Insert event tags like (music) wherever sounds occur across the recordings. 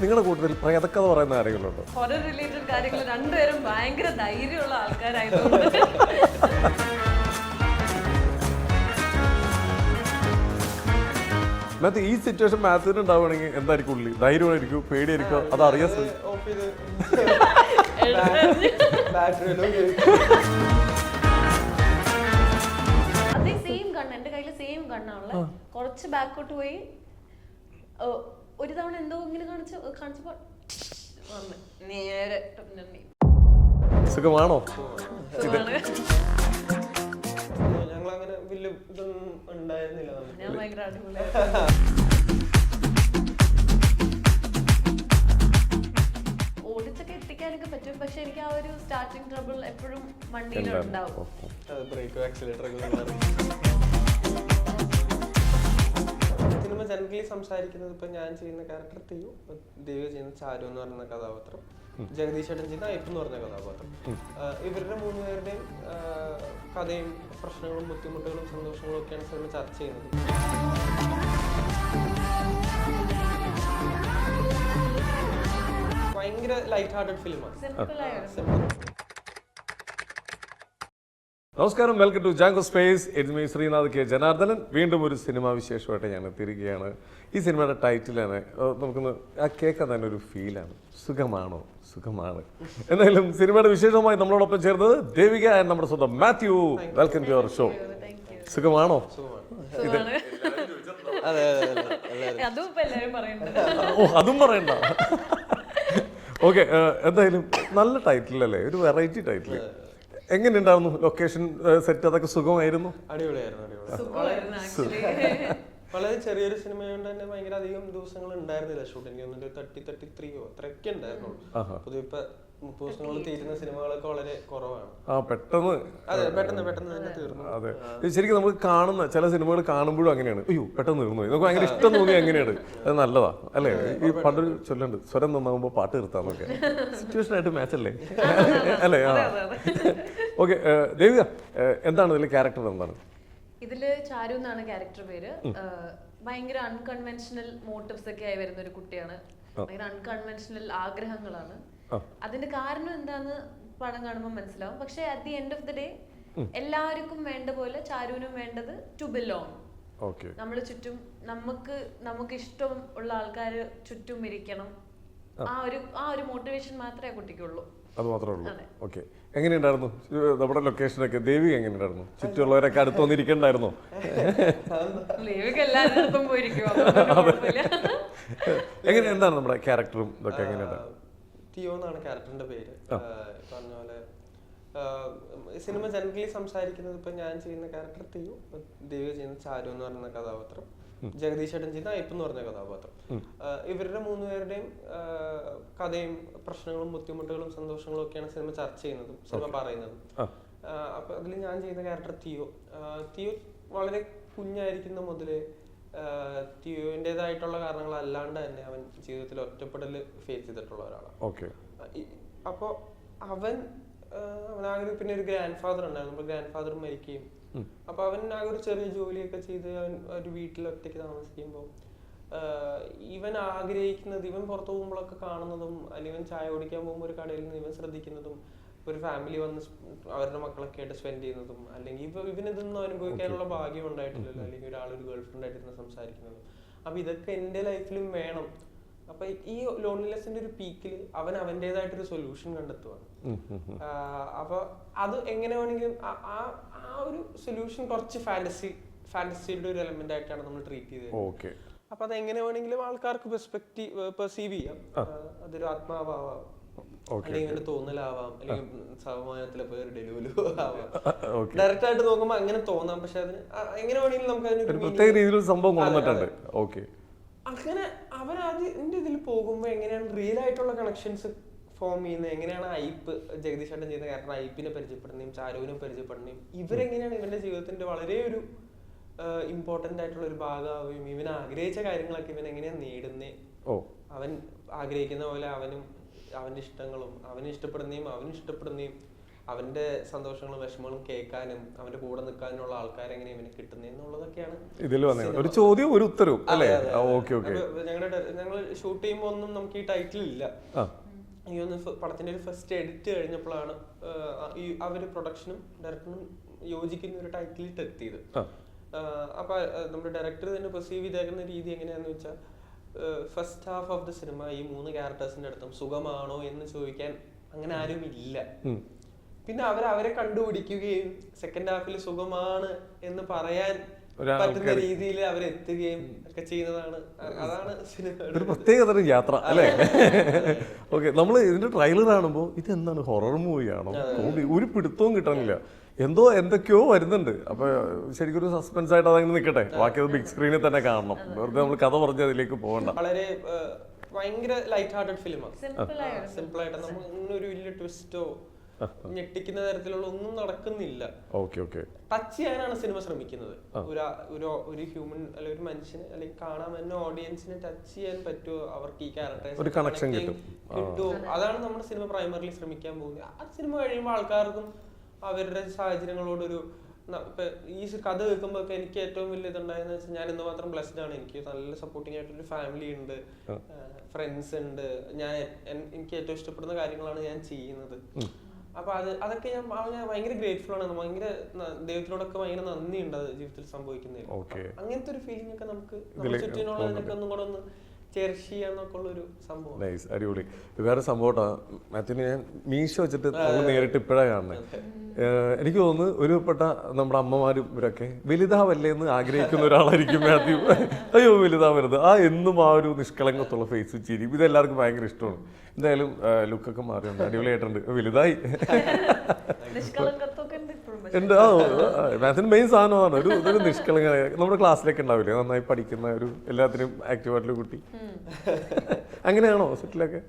നിങ്ങളുടെ കൂട്ടത്തിൽ പ്രേതക്കഥ പറയുന്ന ആരെങ്കിലും ഉണ്ടോ ഹൊറർ റിലേറ്റഡ് കാര്യങ്ങൾ രണ്ടുപേരും ഭയങ്കര ധൈര്യമുള്ള ആൾക്കാരായതുകൊണ്ട്. മാത്യു ഈ സിറ്റുവേഷൻ മാത്യുവിന് ഉണ്ടാവുകയാണെങ്കിൽ എന്തായിരിക്കും ഉള്ളി? ധൈര്യമായിരിക്കും പേടിയായിരിക്കും അത് അറിയാൻ അതേ സെയിം ഗണ്ണ് എന്റെ കയ്യിൽ സെയിം ഗണ്ണാണുള്ള കുറച്ച് ബാക്കോട്ട് പോയി ഒരു തവണ എന്തോ ഇങ്ങനെ കാണിച്ചു കാണിച്ചപ്പോ വന്ന്. നേരെ സുഖമാണോ? ഞങ്ങൾ അങ്ങനെ വലിയ ഇതൊന്നും ഉണ്ടായിരുന്നില്ല നമുക്ക്. ഞാൻ ഭയങ്കര അടിപൊളി. ഓടിച്ചൊക്കെ എത്തിക്കാനൊക്കെ പറ്റും പക്ഷെ എനിക്ക് ആ ഒരു സ്റ്റാർട്ടിങ് ട്രബിൾ എപ്പോഴും വണ്ടിയിലുണ്ടാവും. ബ്രേക്കോ സിനിമ സംസാരിക്കുന്നത് ഇപ്പൊ ഞാൻ ചെയ്യുന്ന ക്യാരക്ടർ തെയ്യു ദേവി ചെയ്യുന്ന ചാരു എന്ന് പറയുന്ന കഥാപാത്രം ജഗദീഷ് ചേട്ടൻ ചെയ്യുന്ന അയ്യപ്പ് എന്ന് പറഞ്ഞ കഥാപാത്രം. ഇവരുടെ മൂന്നുപേരുടെയും കഥയും പ്രശ്നങ്ങളും ബുദ്ധിമുട്ടുകളും സന്തോഷങ്ങളും ഒക്കെയാണ് സിനിമ ചർച്ച ചെയ്യുന്നത്. ഭയങ്കര ലൈറ്റ് ഹാർട്ടഡ് ഫിലിമാണ് സിമ്പിൾ. നമസ്കാരം. വെൽക്കം ടു ജാങ്കോ സ്പേസ് എനിക്ക് മീ ശ്രീനാഥ് കെ. ജനാർദ്ദനൻ. വീണ്ടും ഒരു സിനിമാ വിശേഷമായിട്ട് ഞാൻ എത്തിയിരിക്കുകയാണ്. ഈ സിനിമയുടെ ടൈറ്റിലാണ് നമുക്കൊന്ന് ആ കേൾക്കാൻ തന്നെ ഒരു ഫീലാണ് സുഖമാണോ? സുഖമാണ്. എന്തായാലും സിനിമയുടെ വിശേഷവുമായി നമ്മളോടൊപ്പം ചേർന്നത് ദേവിക ആൻഡ് നമ്മുടെ സ്വന്തം Mathew. Welcome to our show സുഖമാണോ? സുഖമാണ്. അതെ അതെ അതെ (laughs) അതും. പറയുന്നുണ്ട് ഓ അതും പറയണ്ട. (laughs) ഓക്കെ എന്തായാലും നല്ല ടൈറ്റിൽ അല്ലേ? ഒരു വെറൈറ്റി ടൈറ്റിൽ എങ്ങനെയുണ്ടായിരുന്നു ലൊക്കേഷൻ സെറ്റ് അതൊക്കെ സുഖമായിരുന്നു? അടിപൊളിയായിരുന്നു അടിപൊളി സുഖമായിരുന്നു ആക്ച്വലി (laughs) വളരെ ചെറിയൊരു സിനിമയുണ്ട് തന്നെ ഭയങ്കര അധികം ദിവസങ്ങൾ ഉണ്ടായിരുന്നില്ല. ഷൂട്ടിംഗ് ഒന്നിട്ട് തേർട്ടി തേർട്ടി ത്രീയോ അത്രയൊക്കെ ഉണ്ടായിരുന്നുള്ളൂ. പൊതുവെ ഇപ്പൊ മുപ്പത് തീരുന്ന സിനിമകളൊക്കെ വളരെ കുറവാണ്. ആ പെട്ടെന്ന്. അതെ പെട്ടെന്ന് പെട്ടെന്ന് തീർന്നു. അതെ. ഇത് ശരിക്കും നമ്മൾ കാണുന്ന ചില സിനിമകൾ കാണുമ്പോഴും അങ്ങനെയാണ്. അയ്യോ പെട്ടെന്ന് തീർന്നു. നമുക്ക് ഭയങ്കര ഇഷ്ടം തോന്നി അങ്ങനെയാണ്. അത് നല്ലതാ അല്ലേ? ഈ പണ്ടൊരു ചൊല്ലുണ്ട് സ്വരം നന്നാകുമ്പോൾ പാട്ട് നിർത്താന്നൊക്കെ സിറ്റുവേഷൻ ആയിട്ട് മാച്ച് അല്ലേ? അല്ലേ? ആ. ഓക്കെ ദേവിക എന്താണ് ഇതിലെ ക്യാരക്ടർ എന്താണ്? ഇതിൽ ചാരു എന്നാണ് ക്യാരക്ടർ പേര്. ഭയങ്കര അൺകൺവെൻഷണൽ മോട്ടീവ്സ് ഒക്കെ ആയി വരുന്ന ഒരു കുട്ടിയാണ്. ഭയങ്കര അൺകൺവെൻഷണൽ ആഗ്രഹങ്ങളാണ്. അതിന്റെ കാരണം എന്താന്ന് പടം കാണുമ്പോൾ മനസ്സിലാവും. പക്ഷെ at the end of the day എല്ലാവർക്കും വേണ്ട പോലെ ചാരുവിനും വേണ്ടത് ടു ബിലോങ് ഓക്കെ നമ്മൾ ചുറ്റും നമുക്ക് നമുക്ക് ഇഷ്ടം ഉള്ള ആൾക്കാർ ചുറ്റും ഇരിക്കണം. ആ. ഒരു ആ ഒരു മോട്ടിവേഷൻ മാത്രമേ കുട്ടിക്കുള്ളൂ. അത് മാത്രമേ ഉള്ളൂ. ഓക്കെ. എങ്ങനെയുണ്ടായിരുന്നു? നമ്മുടെ ലൊക്കേഷനൊക്കെ ദേവിക എങ്ങനെയുണ്ടായിരുന്നു? ചുറ്റുമുള്ളവരൊക്കെ അടുത്ത് വന്നിരിക്കണ്ടായിരുന്നോ (laughs) എങ്ങനെ എന്താണ് നമ്മുടെ ക്യാരക്ടറും ഇതൊക്കെ എങ്ങനെയുണ്ട് തിയോ എന്നാണ് ക്യാരക്ടറിന്റെ പേര്. പറഞ്ഞ പോലെ സിനിമ ജനറലി സംസാരിക്കുന്നത് ഇപ്പൊ ഞാൻ ചെയ്യുന്ന ക്യാരക്ടർ തിയോ ദേവ ചെയ്യുന്ന ചാരു എന്ന് പറയുന്ന കഥാപാത്രം ജഗദീഷ് ഏട്ടൻ ചെയ്യുന്ന അയ്യപ്പ് എന്ന് പറഞ്ഞ കഥാപാത്രം. ഇവരുടെ മൂന്നുപേരുടെയും കഥയും പ്രശ്നങ്ങളും ബുദ്ധിമുട്ടുകളും സന്തോഷങ്ങളും ഒക്കെയാണ് സിനിമ ചർച്ച ചെയ്യുന്നതും സിനിമ പറയുന്നതും. അപ്പൊ അതിൽ ഞാൻ ചെയ്യുന്ന ക്യാരക്ടർ തിയോ തിയോ വളരെ കുഞ്ഞായിരിക്കുന്ന മുതലേ ആഹ് തിയോന്റെതായിട്ടുള്ള കാരണങ്ങൾ അല്ലാണ്ട് തന്നെ അവൻ ജീവിതത്തിൽ ഒറ്റപ്പെടൽ ഫേസ് ചെയ്തിട്ടുള്ള ഒരാളാണ്. ഓക്കെ. അപ്പോൾ അവൻ അവനാകെ പിന്നെ ഒരു ഗ്രാൻഡ് ഫാദർ ഉണ്ടായിരുന്നു. അപ്പോൾ ഗ്രാൻഡ് ഫാദർ മരിക്കുകയും അപ്പൊ അവൻ ആകെ ഒരു ചെറിയ ജോലിയൊക്കെ ചെയ്ത് അവൻ ഒരു വീട്ടിൽ ഒറ്റയ്ക്ക് താമസിക്കുമ്പോൾ ഇവൻ ആഗ്രഹിക്കുന്നത് ഇവൻ പുറത്തു പോകുമ്പോഴൊക്കെ കാണുന്നതും അല്ലെങ്കിൽ ഇവൻ ചായ കുടിക്കാൻ പോകുമ്പോൾ ഒരു കടയിൽ നിന്ന് ഇവൻ ശ്രദ്ധിക്കുന്നതും ഒരു ഫാമിലി വന്ന് അവരുടെ മക്കളൊക്കെ ആയിട്ട് സ്പെൻഡ് ചെയ്യുന്നതും അല്ലെങ്കിൽ ഇപ്പൊ ഇവനിതൊന്നും അനുഭവിക്കാനുള്ള ഭാഗ്യം ഉണ്ടായിട്ടില്ലല്ലോ അല്ലെങ്കിൽ ഒരാളൊരു ഗേൾ ഫ്രണ്ട് ആയിട്ട് സംസാരിക്കുന്നതും. അപ്പൊ ഇതൊക്കെ എന്റെ ലൈഫിലും വേണം. അപ്പൊ ഈ ലോൺലിനെസിന്റെ ഒരു പീക്കിൽ അവൻ അവന്റെതായിട്ടൊരു സൊല്യൂഷൻ കണ്ടെത്തുവാണ്. അപ്പൊ അത് എങ്ങനെ വേണമെങ്കിലും ആ- ആ ഒരു സൊല്യൂഷൻ കുറച്ച് ഫാന്റസി ഫാന്റസിയുടെ ഒരു എലമെന്റ് ആയിട്ടാണ് നമ്മൾ ട്രീറ്റ് ചെയ്തത്. അപ്പൊ അത് എങ്ങനെ വേണമെങ്കിലും ആൾക്കാർക്ക് പെർസ്പെക്റ്റീവ് പെർസീവ് ചെയ്യാം. അതൊരു ആത്മാവാവാം. അല്ലെങ്കിൽ ഇവന്റെ തോന്നലാവാം. അല്ലെങ്കിൽ സമാനത്തിലെ പേര് ഡെലുവലു (laughs) ആവാം. ഡയറക്റ്റ് ആയിട്ട് നോക്കുമ്പോൾ അങ്ങനെ തോന്നാം. പക്ഷെ അതിന് എങ്ങനെ വേണമെങ്കിലും നമുക്ക് അതിന് ഒരു പ്രത്യേക രീതിയിൽ സംഭവം കൊണ്ടുവന്നിട്ടുണ്ട്. ഓക്കെ അങ്ങനെ അവൻ അതിന്റെ ഇതിൽ പോകുമ്പോൾ എങ്ങനെയാണ് റിയൽ ആയിട്ടുള്ള കണക്ഷൻസ് ഫോം ചെയ്യുന്നത് എങ്ങനെയാണ് ഐപ്പ് ജഗദീഷ് ഏട്ടൻ ചെയ്യുന്ന കാരണം ഐപ്പിനെ പരിചയപ്പെടുന്നതും ചാരുവിനെ പരിചയപ്പെടുന്നതും ഇവരെങ്ങനെയാണ് ഇവന്റെ ജീവിതത്തിന്റെ വളരെ ഒരു ഇമ്പോർട്ടന്റ് ആയിട്ടുള്ള ഒരു ഭാഗമാവുകയും ഇവൻ ആഗ്രഹിച്ച കാര്യങ്ങളൊക്കെ ഇവൻ എങ്ങനെയാണ് നേടുന്നേ? അവൻ ആഗ്രഹിക്കുന്ന പോലെ അവനും അവന്റെ ഇഷ്ടങ്ങളും അവന് ഇഷ്ടപ്പെടുന്നതും അവന് ഇഷ്ടപ്പെടുന്നതും അവന്റെ സന്തോഷങ്ങളും വിഷമങ്ങളും കേൾക്കാനും അവന്റെ കൂടെ നിൽക്കാനുള്ള ആൾക്കാരെ എങ്ങനെ ഇവന് കിട്ടുന്നതെന്നുള്ളതൊക്കെയാണ് ഇതിൽ വന്നത്. ഒരു ചോദ്യം ഒരു ഉത്തരവും അല്ലേ? Okay okay. ഞങ്ങളുടെ ഞങ്ങൾ ഷൂട്ട് ചെയ്യുമ്പോൾ ഒന്നും നമുക്ക് ഈ ടൈറ്റിൽ ഇല്ല. ഈ ഒന്ന് പടത്തിന്റെ ഒരു ഫസ്റ്റ് എഡിറ്റ് കഴിഞ്ഞപ്പോഴാണ് ഈ അവർ പ്രൊഡക്ഷനും ഡയറക്ടറും യോജിക്കുന്ന ഒരു ടൈറ്റിലിട്ട് എത്തിയത്. അപ്പൊ നമ്മുടെ ഡയറക്ടർ തന്നെ പെർസീവ് ചെയ്തേക്കുന്ന രീതി എങ്ങനെയാന്ന് വെച്ചാൽ first half of the cinema ഈ മൂന്ന് ക്യാരക്ടേഴ്സിന്റെ അടുത്തും സുഖമാണോ എന്ന് ചോദിക്കാൻ അങ്ങനെ ആരും ഇല്ല. പിന്നെ അവർ അവരെ കണ്ടുപിടിക്കുകയും സെക്കൻഡ് ഹാഫിൽ സുഖമാണ് എന്ന് പറയാൻ പറ്റുന്ന രീതിയിൽ അവരെത്തുകയും ഒക്കെ ചെയ്യുന്നതാണ്. അതാണ് സിനിമ ഒരു പ്രത്യേക തരം യാത്ര അല്ലേ? ഓക്കെ നമ്മൾ ഇതിന്റെ ട്രെയിലർ കാണുമ്പോൾ ഇത് എന്താണ് ഹൊറർ മൂവിയാണോ ഒരു പിടുത്തവും കിട്ടാനില്ല എന്തോ എന്തൊക്കെയോ വരുന്നുണ്ട്. അപ്പൊ ശരിക്കും ഒരു സസ്പെൻസ് ആയിട്ട് അതങ്ങനെ നിൽക്കട്ടെ ബാക്കി അത് ബിഗ് സ്ക്രീനിൽ തന്നെ കാണണം. വെറുതെ നമ്മൾ കഥ പറഞ്ഞ് അതിലേക്ക് പോകണ്ട. വളരെ ഭയങ്കര ലൈറ്റ് ഹാർട്ടഡ് ഫിലിമാണ് സിമ്പിൾ ആയിട്ട്. നമ്മൾ ഒരു വലിയ ട്വിസ്റ്റോ ഞെട്ടിക്കുന്ന തരത്തിലുള്ള ഒന്നും നടക്കുന്നില്ല. ഓക്കെ ഓക്കെ ടച്ച് ചെയ്യാനാണ് സിനിമ ശ്രമിക്കുന്നത്. ഒരു ഒരു ഒരു ഹ്യൂമൻ അല്ലെങ്കിൽ ഒരു മനുഷ്യന് അല്ലെങ്കിൽ കാണാൻ തന്നെ ഓഡിയൻസിനെ ടച്ച് ചെയ്യാൻ പറ്റുമോ? അവർക്ക് ഈ ക്യാരക്ടേഴ്സ് ഒരു connection കിട്ടും. അതാണ് നമ്മുടെ സിനിമ പ്രൈമറിലി ശ്രമിക്കാൻ പോകുന്നത്. ആ സിനിമ കഴിയുമ്പോൾ ആൾക്കാർക്കും അവരുടെ സാഹചര്യങ്ങളോടൊരു ഒരു ഈ കഥ കേൾക്കുമ്പോൾ ഒക്കെ എനിക്ക് ഏറ്റവും വലിയ ഇതുണ്ടായെന്ന് വെച്ചാൽ ഞാൻ എന്തുമാത്രം ബ്ലെസ്ഡ് ആണ്. എനിക്ക് നല്ല സപ്പോർട്ടിംഗ് ആയിട്ടൊരു ഫാമിലി ഉണ്ട് ഫ്രണ്ട്സ് ഉണ്ട്. ഞാൻ എനിക്ക് ഏറ്റവും ഇഷ്ടപ്പെടുന്ന കാര്യങ്ങളാണ് ഞാൻ ചെയ്യുന്നത്. അപ്പൊ അത് അതൊക്കെ ഞാൻ ഞാൻ ഭയങ്കര ഗ്രേറ്റ്ഫുൾ ആണ്. ഭയങ്കര ദൈവത്തിനോടൊക്കെ ഭയങ്കര നന്ദിയുണ്ട് അത് ജീവിതത്തിൽ സംഭവിക്കുന്നതിൽ. Okay. അങ്ങനത്തെ ഒരു ഫീലിംഗ് ഒക്കെ നമുക്ക് ചുറ്റിനുള്ളതിനൊക്കെ ഒന്നും കൂടെ ഒന്ന് നൈസ് അടിപൊളി. വേറെ സംഭവട്ടാ. മാത്യുവിന് ഞാൻ മീശ വെച്ചിട്ട് നമ്മൾ നേരിട്ട് ഇപ്പോഴാണ് കാണുന്നത് എനിക്ക് തോന്നുന്നു ഒരു പെട്ട നമ്മുടെ അമ്മമാരും ഇവരൊക്കെ വലുതാവല്ലേ എന്ന് ആഗ്രഹിക്കുന്ന ഒരാളായിരിക്കും മാത്യു. അയ്യോ വലുതാവരുത്. ആ എന്നും ആ ഒരു നിഷ്കളങ്കത്തുള്ള ഫേസ് ചിരി ഇത് എല്ലാവർക്കും ഭയങ്കര ഇഷ്ടമാണ്. എന്തായാലും ലുക്കൊക്കെ മാറിയുണ്ട് അടിപൊളിയായിട്ടുണ്ട്. വലുതായി. ഉണ്ട് പക്ഷെ ആ മാത്സിന് മെയിൻ സാധനമാണ്. ഒരു ഒരു നിഷ്കളങ്ക നമ്മുടെ ക്ലാസ്സിലൊക്കെ ഉണ്ടാവില്ലേ? നന്നായി പഠിക്കുന്ന ഒരു എല്ലാത്തിനും ആക്റ്റീവായിട്ടുള്ള കുട്ടി. അങ്ങനെയാണോ? സെറ്റിലൊക്കെ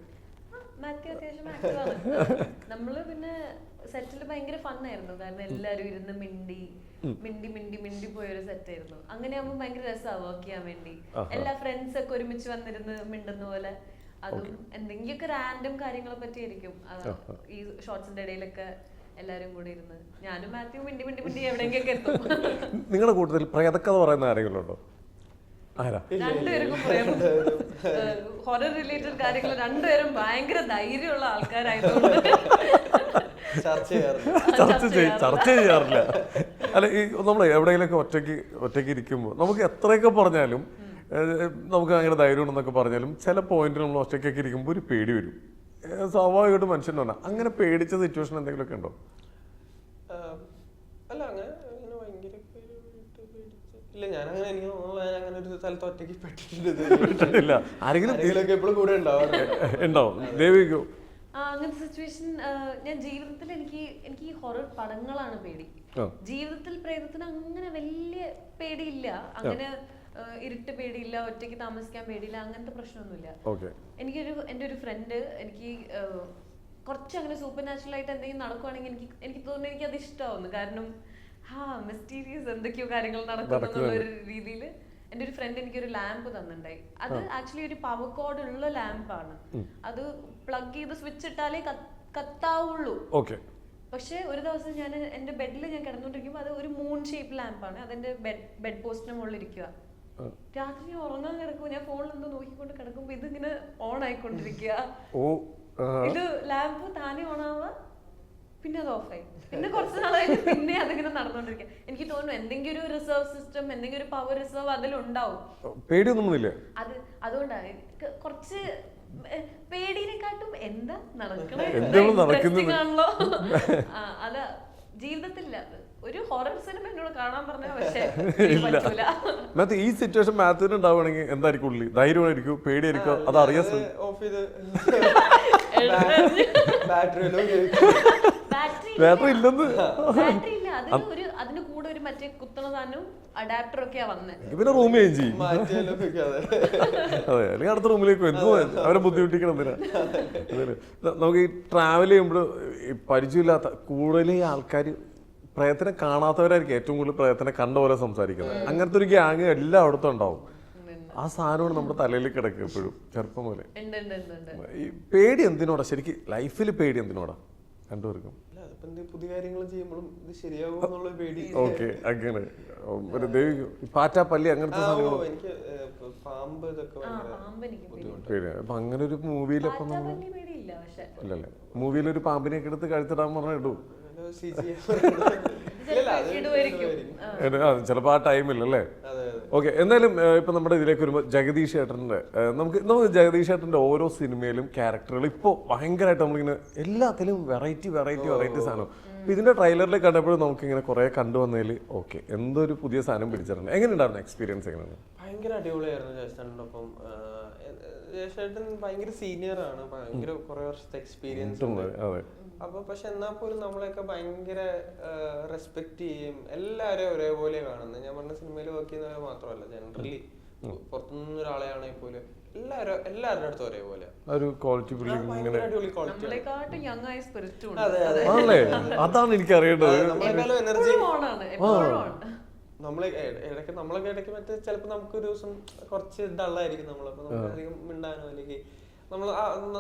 നമ്മൾ പിന്നെ സെറ്റിൽ ഭയങ്കര ഫണ്ണായിരുന്നു കാരണം എല്ലാരും ഇരുന്ന് മിണ്ടി മിണ്ടി മിണ്ടി മിണ്ടി പോയൊരു സെറ്റ് ആയിരുന്നു. അങ്ങനെ ആകുമ്പോൾ ഭയങ്കര രസമാണ് വർക്ക് ചെയ്യാൻ വേണ്ടി. എല്ലാ ഫ്രണ്ട്സ് ഒക്കെ ഒരുമിച്ച് വന്നിരുന്ന് മിണ്ടുന്ന പോലെ. അതും എന്തെങ്കിലുമൊക്കെ റാൻഡം കാര്യങ്ങളെ പറ്റിയായിരിക്കും. ഈ ഷോർട്സിന്റെ ഇടയിലൊക്കെ എല്ലാരും കൂടി ഇരുന്ന്. ഞാനും മാത്യു മിണ്ടി മിണ്ടി മിണ്ടി എവിടെയെങ്കിലൊക്കെ എത്തും. നിങ്ങളുടെ കൂട്ടത്തിൽ പ്രേതക്കഥ പറയുന്ന ആരെങ്കിലും ഉണ്ടോ? ആരാ? രണ്ടുപേർക്കും ഹൊറർ റിലേറ്റഡ് കാര്യങ്ങൾ രണ്ടുപേരും ഭയങ്കര ധൈര്യമുള്ള ആൾക്കാരായതുകൊണ്ട്. ചർച്ച ചർച്ച ചെയ്യും ചർച്ച ചെയ്യാറില്ല. അല്ല ഈ നമ്മൾ എവിടെയെങ്കിലൊക്കെ ഒറ്റയ്ക്ക് ഒറ്റയ്ക്ക് ഇരിക്കുമ്പോൾ നമുക്ക് എത്രയൊക്കെ പറഞ്ഞാലും നമുക്ക് അങ്ങനെ ധൈര്യം ഉണ്ടെന്നൊക്കെ പറഞ്ഞാലും ചില പോയിന്റിൽ നമ്മൾ ഒറ്റയ്ക്കൊക്കെ ഇരിക്കുമ്പോൾ ഒരു പേടി വരും. സ്വാഭാവികമായിട്ടും മനുഷ്യനുണ്ട് അങ്ങനെ പേടിച്ച സിറ്റുവേഷൻ എന്തെങ്കിലുമൊക്കെ ഉണ്ടോ? അല്ല അങ്ങനെ അങ്ങനെ ഭയങ്കര പേടിച്ച്. ഇല്ല ഞാൻ അങ്ങനെ എനിക്ക് തോന്നുന്നു ഞാൻ അങ്ങനെ ഒരു സ്ഥലത്ത് ഒറ്റയ്ക്ക് പെട്ടിട്ടുണ്ട് ഇല്ല ആരെങ്കിലും എപ്പോഴും കൂടെ ഉണ്ടാവും. ഉണ്ടാവും. ദേവിക്കോ അങ്ങനത്തെ സിറ്റുവേഷൻ ഞാൻ ജീവിതത്തിൽ എനിക്ക് എനിക്ക് ഈ ഹൊറർ പടങ്ങളാണ് പേടി. ജീവിതത്തിൽ പ്രേതത്തിന് അങ്ങനെ വലിയ പേടിയില്ല. അങ്ങനെ ഇരുട്ട് പേടിയില്ല ഒറ്റയ്ക്ക് താമസിക്കാൻ പേടിയില്ല അങ്ങനത്തെ പ്രശ്നമൊന്നുമില്ല. എനിക്ക് എനിക്കൊരു എന്റെ ഒരു ഫ്രണ്ട് എനിക്ക് കുറച്ച് അങ്ങനെ സൂപ്പർ നാച്ചുറൽ ആയിട്ട് എന്തെങ്കിലും നടക്കുവാണെങ്കിൽ എനിക്ക് എനിക്ക് തോന്നുന്നു എനിക്ക് അത് ഇഷ്ടമാവുന്നു. കാരണം ഹാ മിസ്റ്റീരിയസ് എന്തൊക്കെയോ കാര്യങ്ങൾ നടക്കുന്നുള്ള ഒരു രീതിയിൽ എന്റെ ഒരു ഫ്രണ്ട് എനിക്കൊരു ലാമ്പ് തന്നിട്ടുണ്ടായി അത് ആക്ച്വലി ഒരു പവർ കോഡ് ഉള്ള ലാമ്പാണ് അത് പ്ലഗ് ചെയ്ത് സ്വിച്ച് ഇട്ടാലേ കത്ത്- കത്താവുള്ളൂ. പക്ഷെ പക്ഷേ ഒരു ദിവസം ഞാൻ എന്റെ ബെഡിൽ ഞാൻ കിടന്നുകൊണ്ടിരിക്കുമ്പോൾ അത് ഒരു മൂൺ ഷേപ്പ് ലാമ്പാണ് അതെന്റെ ബെഡ് ബെഡ് പോസ്റ്റിന് മുകളിൽ ഇരിക്കുക രാത്രി ഉറങ്ങാൻ കിടക്കുമ്പോ ഞാൻ ഫോണിൽ എന്തോ നോക്കിക്കൊണ്ട് കിടക്കുമ്പോൾ ഇതിങ്ങനെ ഓൺ ആയിക്കൊണ്ടിരിക്കുക ഓ ഇത് ലാമ്പ് താനെ ഓൺ ആവുക പിന്നെ അത് ഓഫായി പിന്നെ കുറച്ച് നാളായിട്ട് പിന്നെ അതിങ്ങനെ നടന്നുകൊണ്ടിരിക്കുക എനിക്ക് തോന്നുന്നു എന്തെങ്കിലും ഒരു റിസർവ് സിസ്റ്റം എന്തെങ്കിലും ഒരു പവർ റിസർവ് അതിലുണ്ടാവും. പേടിയൊന്നുമില്ല അത് അതുകൊണ്ടാണ് കുറച്ച് പേടിനെക്കാട്ടും എന്താ നടക്കണേ? ആണല്ലോ. ജീവിതത്തില്ല ഒരു ഹൊറർ സിനിമ എന്നോട് കാണാൻ പറഞ്ഞ (laughs) പക്ഷേ ഇല്ല. ഈ സിറ്റുവേഷൻ മാത്യുവിന് ഉണ്ടാവുകയാണെങ്കിൽ എന്തായിരിക്കും ഉള്ളി ധൈര്യമായിരിക്കും? പേടിയായിരിക്കും? അത് അറിയാൻ ഓഫ് ചെയ്ത് ബാറ്ററി ബാറ്ററി ഇല്ലെന്ന്. ബാറ്ററി ഇല്ല. അതിന് ഒരു അതിന് കൂടെ ഒരു മറ്റേ കുത്തണ സാധനവും അഡാപ്റ്റർ ഒക്കെയാ വന്നത് ഇവനെ റൂമിൽ ചേഞ്ച് ചെയ്യും. അതെ അല്ലെങ്കിൽ അടുത്ത റൂമിലേക്ക് എന്തോ അവരെ ബുദ്ധിമുട്ടിക്കണം എന്തിനാ? നമുക്ക് ഈ ട്രാവൽ ചെയ്യുമ്പോൾ പരിചയമില്ലാത്ത കൂടുതൽ ആൾക്കാർ പ്രയത്നം കാണാത്തവരായിരിക്കും ഏറ്റവും കൂടുതൽ പ്രയത്നം കണ്ട പോലെ സംസാരിക്കുന്നത്. അങ്ങനത്തെ ഒരു ഗ്യാങ് എല്ലായിടത്തും ഉണ്ടാവും. ആ സാധനമാണ് നമ്മുടെ തലയിൽ കിടക്കുക എപ്പോഴും ചെറുപ്പം പോലെ. ഈ പേടി എന്തിനോടാ? ശരിക്കും ലൈഫിൽ പേടി എന്തിനോടാ? രണ്ടുപേർക്കും. പുതിയ കാര്യങ്ങൾ ചെയ്യുമ്പോഴും ഇത് എന്നുള്ള പേടി. ഓക്കെ അങ്ങനെ. ഒരു ദേവി പാറ്റാപ്പല്ലി അങ്ങനത്തെ എനിക്ക് പാമ്പ് ഇതൊക്കെ. അപ്പൊ അങ്ങനെ ഒരു മൂവിയിൽ അപ്പൊ നമ്മൾ പേടിയില്ല പക്ഷെ. ഇല്ലല്ലേ? മൂവിയിൽ ഒരു പാമ്പിനെയൊക്കെ എടുത്ത് കഴുത്തിടാൻ പറഞ്ഞ ഇടൂ. ചിലപ്പോ ആ. ചിലപ്പോൾ ആ ടൈമില്ലല്ലേ ഓക്കെ എന്തായാലും ഇപ്പൊ നമ്മുടെ ഇതിലേക്ക് വരുമ്പോൾ ജഗദീഷ് ഏട്ടന്റെ നമുക്ക് നമുക്ക് ജഗദീഷ് ഏട്ടന്റെ ഓരോ സിനിമയിലും ക്യാരക്ടറുകൾ ഇപ്പോൾ ഭയങ്കരമായിട്ട് നമ്മളിങ്ങനെ എല്ലാത്തിലും വെറൈറ്റി വെറൈറ്റി വെറൈറ്റി സാധനം. ഇപ്പൊ ഇതിന്റെ ട്രെയിലറിൽ കണ്ടപ്പോഴും നമുക്ക് ഇങ്ങനെ കുറെ കണ്ടുവന്നതിൽ ഓക്കെ എന്തൊരു ഒരു പുതിയ സാധനം പിടിച്ചിട്ടുണ്ട്. എങ്ങനെയുണ്ടായിരുന്നു എക്സ്പീരിയൻസ് എങ്ങനെയാണ് ഭയങ്കര അടിപൊളിയായിരുന്നു ജയസേട്ടന്റെ ഒപ്പം ഭയങ്കര സീനിയർ ആണ്. ഭയങ്കര കുറെ വർഷത്തെ എക്സ്പീരിയൻസ് ഉണ്ട്. അപ്പൊ പക്ഷെ എന്നാ പോലും നമ്മളെയൊക്കെ ഭയങ്കര റെസ്പെക്ട് ചെയ്യും. എല്ലാവരെയും ഒരേപോലെ കാണുന്നത് ഞാൻ പറഞ്ഞ സിനിമയിൽ വർക്ക് ചെയ്യുന്നവരെ മാത്രമല്ല. ജനറലി പുറത്തുനിന്ന് ഒരാളെയാണെങ്കിൽ പോലും എല്ലാവരും എല്ലാവരുടെ അടുത്തും ഒരേപോലെ. ഒരു ക്വാളിറ്റി ബിൽഡിംഗ് ആണല്ലേ? അതാണ് എനിക്ക് അറിയേണ്ടത് എനർജി. നമ്മളെ ഇടയ്ക്ക് നമ്മളൊക്കെ ഇടയ്ക്ക് മറ്റേ ചിലപ്പോൾ നമുക്ക് ഒരു ദിവസം കുറച്ച് ഡള്ളായിരിക്കും നമ്മളപ്പോൾ നമുക്ക് അധികം മിണ്ടാനോ അല്ലെങ്കിൽ നമ്മൾ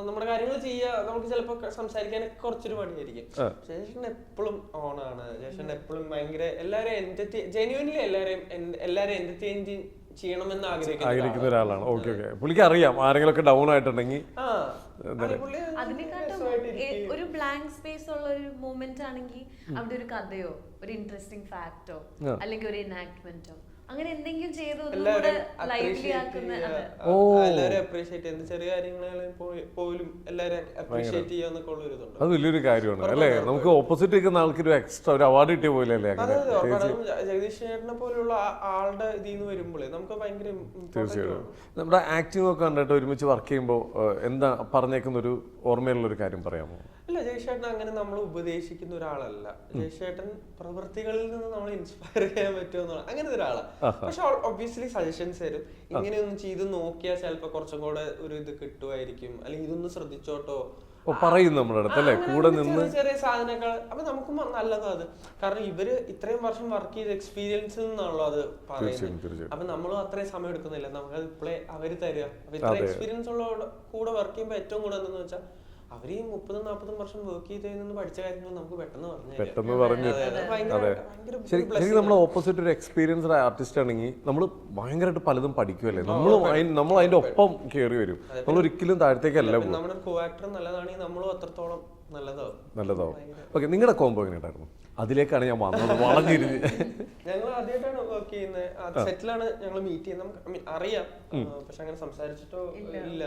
നമ്മുടെ കാര്യങ്ങൾ ചെയ്യാ നമുക്ക് ചിലപ്പോൾ സംസാരിക്കാനൊക്കെ കുറച്ചൊരു പണിയായിരിക്കും ജേഷൻ എപ്പോഴും ഓൺ ആണ്. ജേഷൻ എപ്പോഴും ഭയങ്കര എല്ലാവരെയും എന്റർടൈൻ ജെന്യൂൻലി എല്ലാവരെയും എല്ലാവരെയും എന്റർടൈൻ ചെയ്യണമെന്ന് ആഗ്രഹിക്കുന്ന ഒരാളാണ്. Okay okay. പുള്ളിക്ക് അറിയാം ആരെങ്കിലും ഒക്കെ ഡൗൺ ആയിട്ടുണ്ടെങ്കിൽ ഒരു ബ്ലാങ്ക് സ്പേസ് ഉള്ള ഒരു മൂമെന്റ് ആണെങ്കിൽ അവിടെ ഒരു കഥയോ ഒരു ഇൻട്രസ്റ്റിംഗ് ഫാക്ടോ. അല്ലെങ്കിൽ ഒരു എനാക്ട്മെന്റോ അങ്ങനെ എന്തെങ്കിലും ചെയ്ത്. അതെ. അപ്രീഷിയേറ്റ് എന്ത് ചെറിയ കാര്യങ്ങളായാലും പോലും എല്ലാവരും അപ്രീഷിയേറ്റ് ചെയ്യാന്നൊക്കെ ഉള്ള അത് വലിയൊരു കാര്യമാണ് അല്ലേ? നമുക്ക് ഓപ്പോസിറ്റ് നിൽക്കുന്ന ആൾക്ക് ഒരു എക്സ്ട്രാ ഒരു അവാർഡ് കിട്ടിയ പോലെ അല്ലേ ജഗദീഷ് ചേട്ടനെ പോലുള്ള ആളുടെ ഇതിൽ നിന്ന് വരുമ്പോഴേ നമുക്ക് ഭയങ്കര തീർച്ചയായിട്ടും. നമ്മുടെ ആക്ടിംഗ് ഒക്കെ കണ്ടിട്ട് ഒരുമിച്ച് വർക്ക് ചെയ്യുമ്പോൾ എന്താ പറഞ്ഞേക്കുന്ന ഒരു ഓർമ്മയുള്ള ഒരു കാര്യം പറയാമോ? അല്ല ജയശേട്ടൻ അങ്ങനെ നമ്മൾ ഉപദേശിക്കുന്ന ഒരാളല്ല. ജയശേട്ടൻ പ്രവൃത്തികളിൽ നിന്ന് നമ്മൾ ഇൻസ്പയർ ചെയ്യാൻ പറ്റുമെന്നുള്ള അങ്ങനത്തെ ഒരാളാണ് പക്ഷെ ഒബ്വിയസ്ലി സജഷൻസ് തരും. ഇങ്ങനെയൊന്നും ചെയ്ത് നോക്കിയാൽ ചിലപ്പോൾ കുറച്ചും കൂടെ ഒരു ഇത് കിട്ടുമായിരിക്കും. അല്ലെങ്കിൽ ഇതൊന്ന് ശ്രദ്ധിച്ചോട്ടോ. പറയും നമ്മുടെ അടുത്ത് അല്ലേ? അങ്ങനെ കൂടെ നിന്ന് ചെറിയ സാധനങ്ങൾ. അപ്പൊ നമുക്ക് നല്ലതാ അത്. കാരണം ഇവർ ഇത്രയും വർഷം വർക്ക് ചെയ്ത എക്സ്പീരിയൻസ് നിന്നാണല്ലോ അത് പറയുന്നത്. അപ്പൊ നമ്മളും അത്രയും സമയം എടുക്കുന്നില്ല. നമുക്ക് അത് ഇപ്പോഴേ അവർ തരിക അപ്പൊ ഇത്ര എക്സ്പീരിയൻസ് ഉള്ള കൂടെ വർക്ക് ചെയ്യുമ്പോൾ ഏറ്റവും കൂടുതൽ എന്താണെന്ന് വെച്ചാൽ അവർ ഈ മുപ്പതും നാൽപ്പതും വർഷം വർക്ക് നിന്ന് പഠിച്ച കാര്യങ്ങൾ നമുക്ക് പെട്ടെന്ന് പറഞ്ഞു. പെട്ടെന്ന് പറഞ്ഞു അതെ, ശരിക്കും നമ്മൾ ഓപ്പോസിറ്റ് ഒരു എക്സ്പീരിയൻസ്ഡ് ആർട്ടിസ്റ്റ് ആണെങ്കിൽ നമ്മൾ ഭയങ്കരമായിട്ട് പലതും പഠിക്കുമല്ലേ നമ്മൾ നമ്മൾ അതിന്റെ ഒപ്പം കയറി വരും. നമ്മൾ ഒരിക്കലും താഴത്തേക്കല്ല നമ്മുടെ കോ ആക്ടർ നല്ലതാണെങ്കിൽ നമ്മളും അത്രത്തോളം നല്ലതാവും. നല്ലതാവും. ഓക്കെ നിങ്ങളുടെ കോംബോ എങ്ങനെയുണ്ടായിരുന്നു? അതിലേക്കാണ് ഞാൻ വന്നത്. വളഞ്ഞിരുന്ന്. ഞങ്ങൾ ആദ്യമായിട്ടാണ് വർക്ക് ചെയ്യുന്നത് സെറ്റിലാണ് ഞങ്ങൾ മീറ്റ് ചെയ്യുന്നത്. അറിയാം. പക്ഷെ അങ്ങനെ സംസാരിച്ചിട്ടോ ഇല്ല.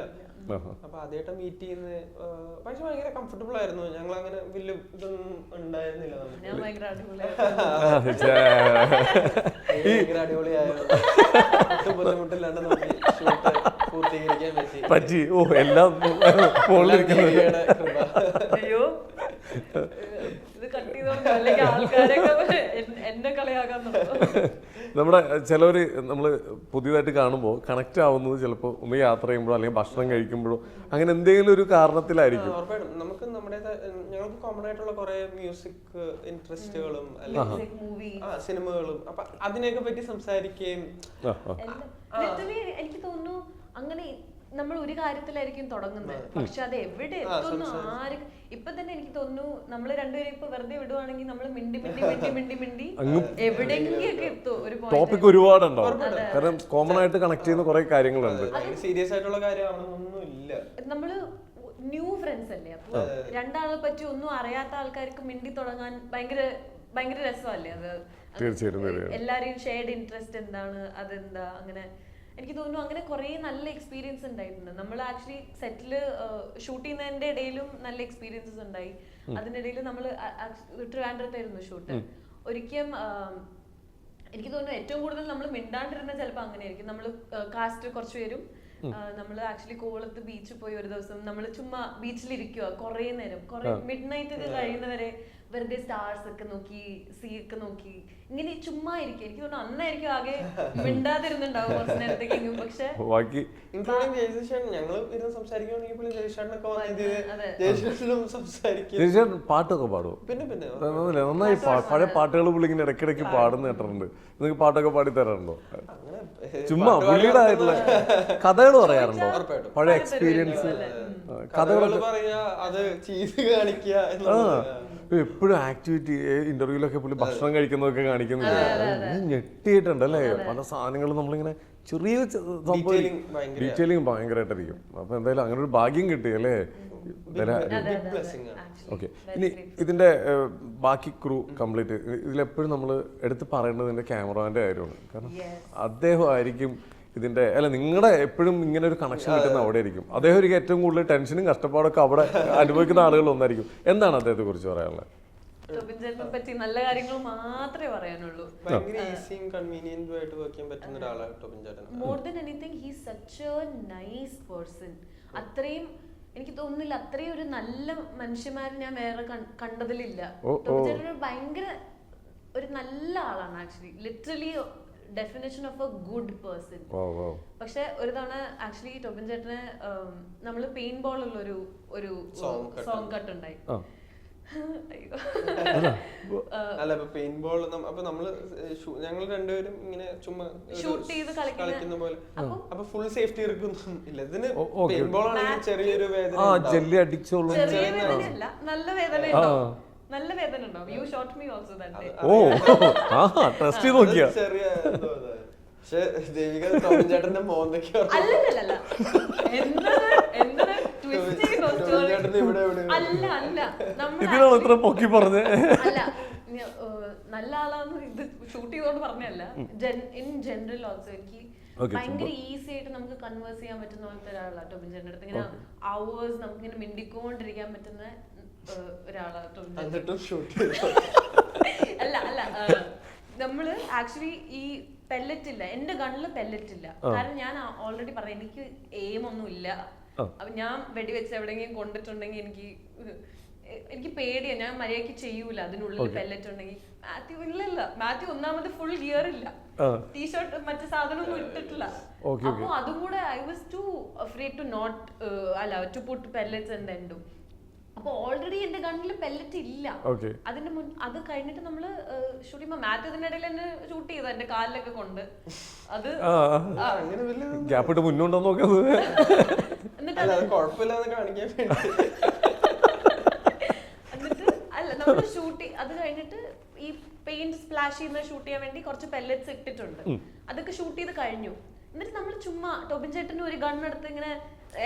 അപ്പൊ ആദ്യമായിട്ട് മീറ്റ് ചെയ്യുന്നത് പക്ഷെ ഭയങ്കര കംഫർട്ടബിൾ ആയിരുന്നു. ഞങ്ങൾ അങ്ങനെ വലിയ ഇതൊന്നും ഉണ്ടായിരുന്നില്ല ഞാൻ ഭയങ്കര (laughs) അടിപൊളിയായിരുന്നു. ബുദ്ധിമുട്ടില്ലാണ്ട് നമുക്ക് ഷൂട്ട് പൂർത്തീകരിക്കാൻ പറ്റി. പറ്റി. ഓ എല്ലാം. അയ്യോ. ഇത് കട്ട് ചെയ്തോണ്ട് അല്ലെങ്കിൽ ആൾക്കാരൊക്കെ എന്നെ കളിയാക്കാൻ തുടങ്ങും. നമ്മുടെ ചിലവർ നമ്മൾ പുതിയതായിട്ട് കാണുമ്പോൾ കണക്ട് ആവുന്നത് ചിലപ്പോൾ ഒന്ന് യാത്ര ചെയ്യുമ്പോഴോ അല്ലെങ്കിൽ ഭക്ഷണം കഴിക്കുമ്പോഴോ അങ്ങനെ എന്തെങ്കിലും ഒരു കാരണത്തിലായിരിക്കും. ഉറപ്പായിട്ടും. നമുക്ക് നമ്മുടെ ഞങ്ങൾക്ക് കോമൺ ആയിട്ടുള്ള കുറെ മ്യൂസിക് ഇൻട്രസ്റ്റുകളും അല്ലെങ്കിൽ മൂവി ആ സിനിമകളും അപ്പൊ അതിനെയൊക്കെ പറ്റി സംസാരിക്കുകയും എനിക്ക് തോന്നുന്നു നമ്മൾ ഒരു കാര്യത്തിലായിരിക്കും തുടങ്ങുന്നത്. പക്ഷെ അത് എവിടെ എത്തുന്നു? ആര് ഇപ്പൊ തന്നെ എനിക്ക് തോന്നുന്നു നമ്മൾ രണ്ടുപേരും ഇപ്പൊ വെറുതെ വിടുവാണെങ്കിൽ നമ്മൾ മിണ്ടി മിണ്ടി മിണ്ടി മിണ്ടി മിണ്ടി എവിടെയെങ്കിലൊക്കെ എത്തും ഒരു. ടോപ്പിക് ഒരുപാടുണ്ടാവും. കാരണം കോമൺ ആയിട്ട് കണക്ട് ചെയ്യുന്ന കുറെ കാര്യങ്ങളുണ്ട്. സീരിയസ് ആയിട്ടുള്ള കാര്യമാണെന്നൊന്നും ഇല്ല നമ്മൾ ന്യൂ ഫ്രണ്ട്സ് അല്ലേ? അപ്പൊ രണ്ടാളെ പറ്റി ഒന്നും അറിയാത്ത ആൾക്കാർക്ക് മിണ്ടി തുടങ്ങാൻ ഭയങ്കര ഭയങ്കര രസമല്ലേ അത്? തീർച്ചയായിട്ടും തീർച്ചയായും എല്ലാരെയും ഷെയർഡ് ഇൻട്രസ്റ്റ് എന്താണ്? അതെന്താ? അങ്ങനെ എനിക്ക് തോന്നുന്നു അങ്ങനെ കുറേ നല്ല എക്സ്പീരിയൻസ് ഉണ്ടായിട്ടുണ്ട്. നമ്മൾ ആക്ച്വലി സെറ്റിൽ ഷൂട്ട് ചെയ്യുന്നതിന്റെ ഇടയിലും നല്ല എക്സ്പീരിയൻസസ് ഉണ്ടായി. അതിനിടയിൽ നമ്മൾ ട്രിവാൻഡ്രത്തായിരുന്നു ഷൂട്ട് ഒരിക്കലും എനിക്ക് തോന്നുന്നു ഏറ്റവും കൂടുതൽ നമ്മൾ മിണ്ടാണ്ടിരുന്ന ചിലപ്പോൾ അങ്ങനെയായിരിക്കും. നമ്മൾ കാസ്റ്റ് കുറച്ച് പേരും നമ്മൾ ആക്ച്വലി കോവളത്ത് ബീച്ചിൽ പോയി ഒരു ദിവസം നമ്മൾ ചുമ്മാ ബീച്ചിൽ ഇരിക്കുക കുറേ നേരം. കുറേ മിഡ് നൈറ്റ് ഒക്കെ കഴിയുന്നവരെ വെറുതെ സ്റ്റാർസ് ഒക്കെ നോക്കി സീ ഒക്കെ നോക്കി. ഇങ്ങനെ ചുമ്മാ ഇരിക്കും. എനിക്ക് തോന്നുന്നു അന്നായിരിക്കും ആകെ മിണ്ടാതിരുന്നുണ്ടാവും കുറച്ച് നേരത്തേക്കെങ്കിലും പക്ഷെ ബാക്കി ഇൻക്ലൂഡിങ് ജയശേഷൻ ഞങ്ങൾ ഇരുന്ന് സംസാരിക്കുകയാണെങ്കിൽ പോലും ജയശേഷനൊക്കെ. ജയശേഷനും സംസാരിക്കും. തീർച്ചയായിട്ടും പാട്ടൊക്കെ പാടും പിന്നെ പിന്നെ? നന്നായി പഴയ പാട്ടുകൾ പുള്ളി ഇങ്ങനെ ഇടയ്ക്കിടയ്ക്ക് പാടുന്ന കേട്ടിട്ടുണ്ട്. നിങ്ങൾക്ക് പാട്ടൊക്കെ പാടി തരാറുണ്ടോ? അങ്ങനെ ചുമ്മാ പുള്ളിയുടെ ആയിട്ടുള്ള കഥകൾ പറയാറുണ്ടോ? പഴയ എക്സ്പീരിയൻസ് കഥകൾ കഥകൾ പറയാ അത് ചെയ്ത് കാണിക്കുക എന്നുള്ളത്. എപ്പോഴും ആക്ടിവിറ്റി ഇന്റർവ്യൂലൊക്കെ പുള്ളി ഭക്ഷണം കഴിക്കുന്നതൊക്കെ കാണിക്കുന്നില്ല ഞെട്ടിയിട്ടുണ്ട് അല്ലേ? പല സാധനങ്ങളും നമ്മളിങ്ങനെ ചെറിയ സംഭവം ഡീറ്റെയിലിംഗ് ഭയങ്കരമായിട്ടായിരിക്കും അപ്പൊ എന്തായാലും അങ്ങനെ ഒരു ഭാഗ്യം കിട്ടി അല്ലേ? ഓക്കെ ഇനി ഇതിന്റെ ബാക്കി ക്രൂ കംപ്ലീറ്റ് ഇതിലെപ്പോഴും നമ്മൾ എടുത്ത് പറയേണ്ടത് ഇതിന്റെ ക്യാമറമാന്റെ കാര്യമാണ്. കാരണം അദ്ദേഹം ആയിരിക്കും ഇതിന്റെ അല്ല നിങ്ങളുടെ എപ്പോഴും ഇങ്ങനെ ഒരു കണക്ഷൻ കിട്ടുന്ന അവിടെ ആയിരിക്കും. അദ്ദേഹം ഒരു ഏറ്റവും കൂടുതൽ ടെൻഷനും കഷ്ടപ്പാടൊക്കെ അവിടെ അനുഭവിക്കുന്ന ആളുകൾ ഒന്നായിരിക്കും. എന്താണ് അദ്ദേഹത്തെ കുറിച്ച് പറയാനുള്ളത്? ടോബിൻ ചേട്ടനെ പറ്റി നല്ല കാര്യങ്ങൾ മാത്രമേ പറയാനുള്ളൂ. ഈസിയും കൺവീനിയന്റും ആയിട്ട് വർക്ക് ചെയ്യാൻ പറ്റുന്ന ഒരാളാണ് ടോബിൻ ചേട്ടൻ more than anything he such a nice person അത്രയും എനിക്ക് തോന്നുന്നില്ല അത്രയും ഒരു നല്ല മനുഷ്യന്മാരെ ഞാൻ വേറെ കണ്ടതിലില്ല. ടോബിൻ ചേട്ടൻ ഒരു ഭയങ്കര ഒരു നല്ല ആളാണ് actually literally definition of a good person പക്ഷെ ഒരു തവണ ആക്ച്വലി ടോബിൻ ചേട്ടന് നമ്മൾ പെയിൻ ബോൾ ഉള്ള ഒരു ഒരു സോങ് കട്ട് ഉണ്ടായി. അല്ല ഇപ്പൊ പെയിന്റ് ബോൾ അപ്പൊ നമ്മൾ ഞങ്ങൾ രണ്ടുപേരും ഇങ്ങനെ ചുമ്മാ ഷൂട്ട് ചെയ്ത് കളിക്കുന്ന- പോലെ. അപ്പൊ ഫുൾ സേഫ്റ്റി എടുക്കൊന്നും ഇല്ല. ഇതിന് ഓ, okay. പെയിന്റ് ബോൾ ആണെങ്കിൽ ചെറിയൊരു വേദന ആ ജെല്ലി അടിച്ചോളൂ. ചെറിയ വേദനയല്ല. നല്ല വേദന നല്ല വേദന ഉണ്ടാവും. You shot me also that oh ആ ട്രസ്റ്റ് ചെയ്ത് നോക്കിയാ. ചെറിയ എന്തോ. പക്ഷെ ദേവിക ചേട്ടന്റെ മോന്തൊക്കെ അല്ലല്ലല്ല എന്താണ് അല്ല അല്ല. നമ്മൾ ഇതിനാണ് ഇത്ര പൊക്കി പറഞ്ഞേ. അല്ല നല്ല ആളാന്ന് ഇത് ഷൂട്ട് ചെയ്തോണ്ട് പറഞ്ഞല്ല ഇൻ ജനറൽ ഓൾസോ എനിക്ക് ഭയങ്കര ഈസി ആയിട്ട് നമുക്ക് കൺവേഴ്സ് ചെയ്യാൻ പറ്റുന്ന പോലത്തെ ഒരാളാണ് ടോബിൻ ചേട്ടന്റെ അടുത്ത്. ഇങ്ങനെ അവേഴ്സ് നമുക്ക് ഇങ്ങനെ മിണ്ടിക്കൊണ്ടിരിക്കാൻ പറ്റുന്ന ഒരാളാണ് ടോബിൻ ഷൂട്ട് അല്ല അല്ല നമ്മൾ ആക്ച്വലി ഈ പെല്ലറ്റ് ഇല്ല. എന്റെ ഗണ്ണിൽ പെല്ലറ്റ് ഇല്ല. കാരണം ഞാൻ ഓൾറെഡി പറഞ്ഞു എനിക്ക് എയിം ഒന്നും ഇല്ല അപ്പൊ ഞാൻ വെടിവെച്ച് എവിടെയെങ്കിലും കൊണ്ടിട്ടുണ്ടെങ്കിൽ എനിക്ക് എനിക്ക് പേടിയാ. ഞാൻ മര്യാദയ്ക്ക് ചെയ്യൂല. അതിനുള്ളിൽ പെല്ലറ്റ് ഉണ്ടെങ്കിൽ മാത്യു ഇല്ലല്ല. മാത്യു ഒന്നാമത് ഫുൾ ഗിയർ ഇല്ല. ടീഷർട്ട് മറ്റു സാധനമൊന്നും ഇട്ടിട്ടില്ല. അപ്പൊ അതും കൂടെ I was too afraid to not അല്ല ടു പുട്ട് പെല്ലറ്റ്സ് ആൻഡ് എൻഡും അപ്പൊ ഓൾറെഡി എന്റെ കണ്ണിൽ പെല്ലറ്റ് ഇല്ല. ഓക്കെ. അതിന്റെ മുൻ അത് കഴിഞ്ഞിട്ട് നമ്മൾ ഷൂട്ട് ചെയ്യുമ്പോ മാത്യു ഇതിന്റെ ഇടയിൽ എന്നെ ഷൂട്ട് ചെയ്തു എന്റെ കാലിലൊക്കെ കൊണ്ട്. അത് ഗ്യാപ്പ് ഇട്ട് മുന്നോട്ടോ നോക്കുന്നത് അല്ല അത്. കുഴപ്പമില്ലാന്ന് കാണിക്കാൻ വേണ്ടി. എന്നിട്ട് അല്ല നമ്മൾ ഷൂട്ട് അത് കഴിഞ്ഞിട്ട് ഈ പെയിന്റ് സ്പ്ലാഷ് ചെയ്യുന്ന ഷൂട്ട് ചെയ്യാൻ വേണ്ടി കുറച്ച് പെല്ലറ്റ്സ് ഇട്ടിട്ടുണ്ട്. അതൊക്കെ ഷൂട്ട് ചെയ്ത് കഴിഞ്ഞു. എന്നിട്ട് നമ്മൾ ചുമ്മാ ടോബിൻ ചേട്ടന് ഒരു ഗൺ എടുത്ത് ഇങ്ങനെ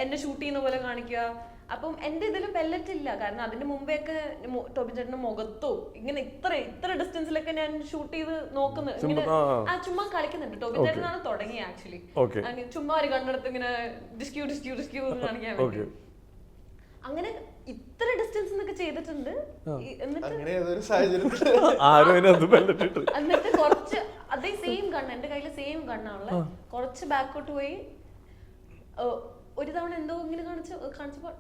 എന്നെ ഷൂട്ട് ചെയ്യുന്ന പോലെ കാണിക്കുക. അപ്പം എന്റെ ഇതിൽ പെല്ലറ്റ് ഇല്ല. കാരണം അതിന് മുമ്പേ ഒക്കെ മു- ചേട്ടന്റെ മുഖത്തോ ഇങ്ങനെ ഇത്ര ഇത്ര ഡിസ്റ്റൻസിലൊക്കെ ഞാൻ ഷൂട്ട് ചെയ്ത് നോക്കുന്നു. ഇങ്ങനെ ആ. ചുമ്മാ കളിക്കുന്നുണ്ട്. ടോബിൻ ചേട്ടനാണ് തുടങ്ങി ആക്ച്വലി. ചുമ്മാ ഒരു കണ്ണെടുത്ത് ഇങ്ങനെ ഡിസ്ക്യൂ ഡിസ്ക്യൂ ഡിസ്ക്യൂ എന്ന് കാണിക്കാൻ വേണ്ടി. അങ്ങനെ ഇത്ര ഡിസ്റ്റൻസ് എന്നൊക്കെ ചെയ്തിട്ടുണ്ട്. എന്നിട്ട് അങ്ങനെ ഏതൊരു സാഹചര്യത്തിൽ (laughs) ആരും അതിനകത്ത് ബെല്ലറ്റിട്ട് എന്നിട്ട് കുറച്ച് അതേ സെയിം ഗണ്ണ് എന്റെ കയ്യിൽ സെയിം ഗണ്ണാണുള്ള കുറച്ച് ബാക്കോട്ട് പോയി ഒരു തവണ എന്തോ ഇങ്ങനെ കാണിച്ചു കാണിച്ചപ്പോ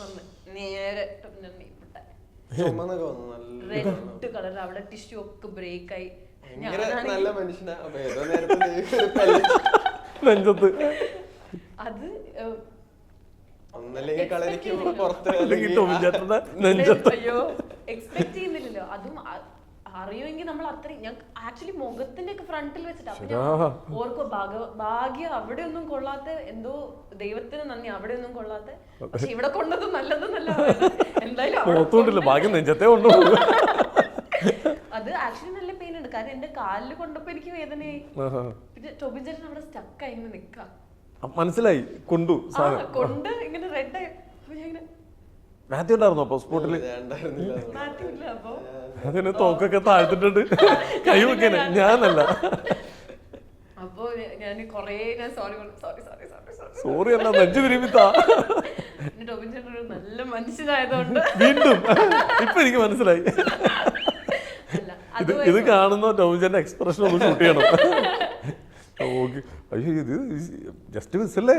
വന്ന്. നേരെ ഇവിടെ. റെഡ് കളർ അവിടെ ടിഷ്യൂ ഒക്കെ ബ്രേക്ക് ആയി. നല്ല മനുഷ്യനാ. അത് അയ്യോ എക്സ്പെക്ട് ചെയ്യുന്നില്ലല്ലോ. അതും അറിയുമെങ്കിൽ നമ്മൾ അത്രയും ഞാൻ ആക്ച്വലി മുഖത്തിന്റെ ഒക്കെ ഫ്രണ്ടിൽ വെച്ചിട്ട് അപ്പൊ ഞാൻ ഓർക്കോ ഭാഗ്യം അവിടെ ഒന്നും കൊള്ളാത്ത എന്തോ ദൈവത്തിന് നന്ദി അവിടെ ഒന്നും കൊള്ളാത്ത. പക്ഷെ ഇവിടെ കൊണ്ടത് നല്ലതെന്നല്ല എന്തായാലും ഭാഗ്യം നെഞ്ചത്തെ അത് ആക്ച്വലി നല്ല പെയിൻ ഉണ്ട്. കാരണം എന്റെ കാലിൽ കൊണ്ടപ്പോ എനിക്ക് വേദനയായി. പിന്നെ ടോബിൻ ചേട്ടൻ അവിടെ സ്റ്റക്ക് ആയി നിക്ക. മനസ്സിലായി കൊണ്ടു കൊണ്ട് ഇങ്ങനെ റെഡ് ആയി. അപ്പൊ ഞാൻ ഇങ്ങനെ മാത്യു ഉണ്ടായിരുന്നു അപ്പൊ സ്പോട്ടിൽ. അതിന് തോക്കൊക്കെ താഴ്ത്തിട്ടുണ്ട്. കൈ വെക്കാന്. ഞാനല്ല. അപ്പൊ ഞാൻ കൊറേ ഞാൻ sorry sorry sorry sorry sorry sorry അല്ല നെഞ്ചു വിരിമിത്താ ടോബിൻ ചേട്ടൻ ഒരു നല്ല മനുഷ്യനായതുകൊണ്ട്. വീണ്ടും. ഇപ്പൊ എനിക്ക് മനസ്സിലായി. അല്ല ഇത് ഇത് കാണുന്ന ടോമിച്ചന്റെ എക്സ്പ്രഷൻ ഒന്ന് ഷൂട്ട് ചെയ്യണം. ഓക്കെ. അയ്യോ ഇത് ജസ്റ്റ് മിസ്സല്ലേ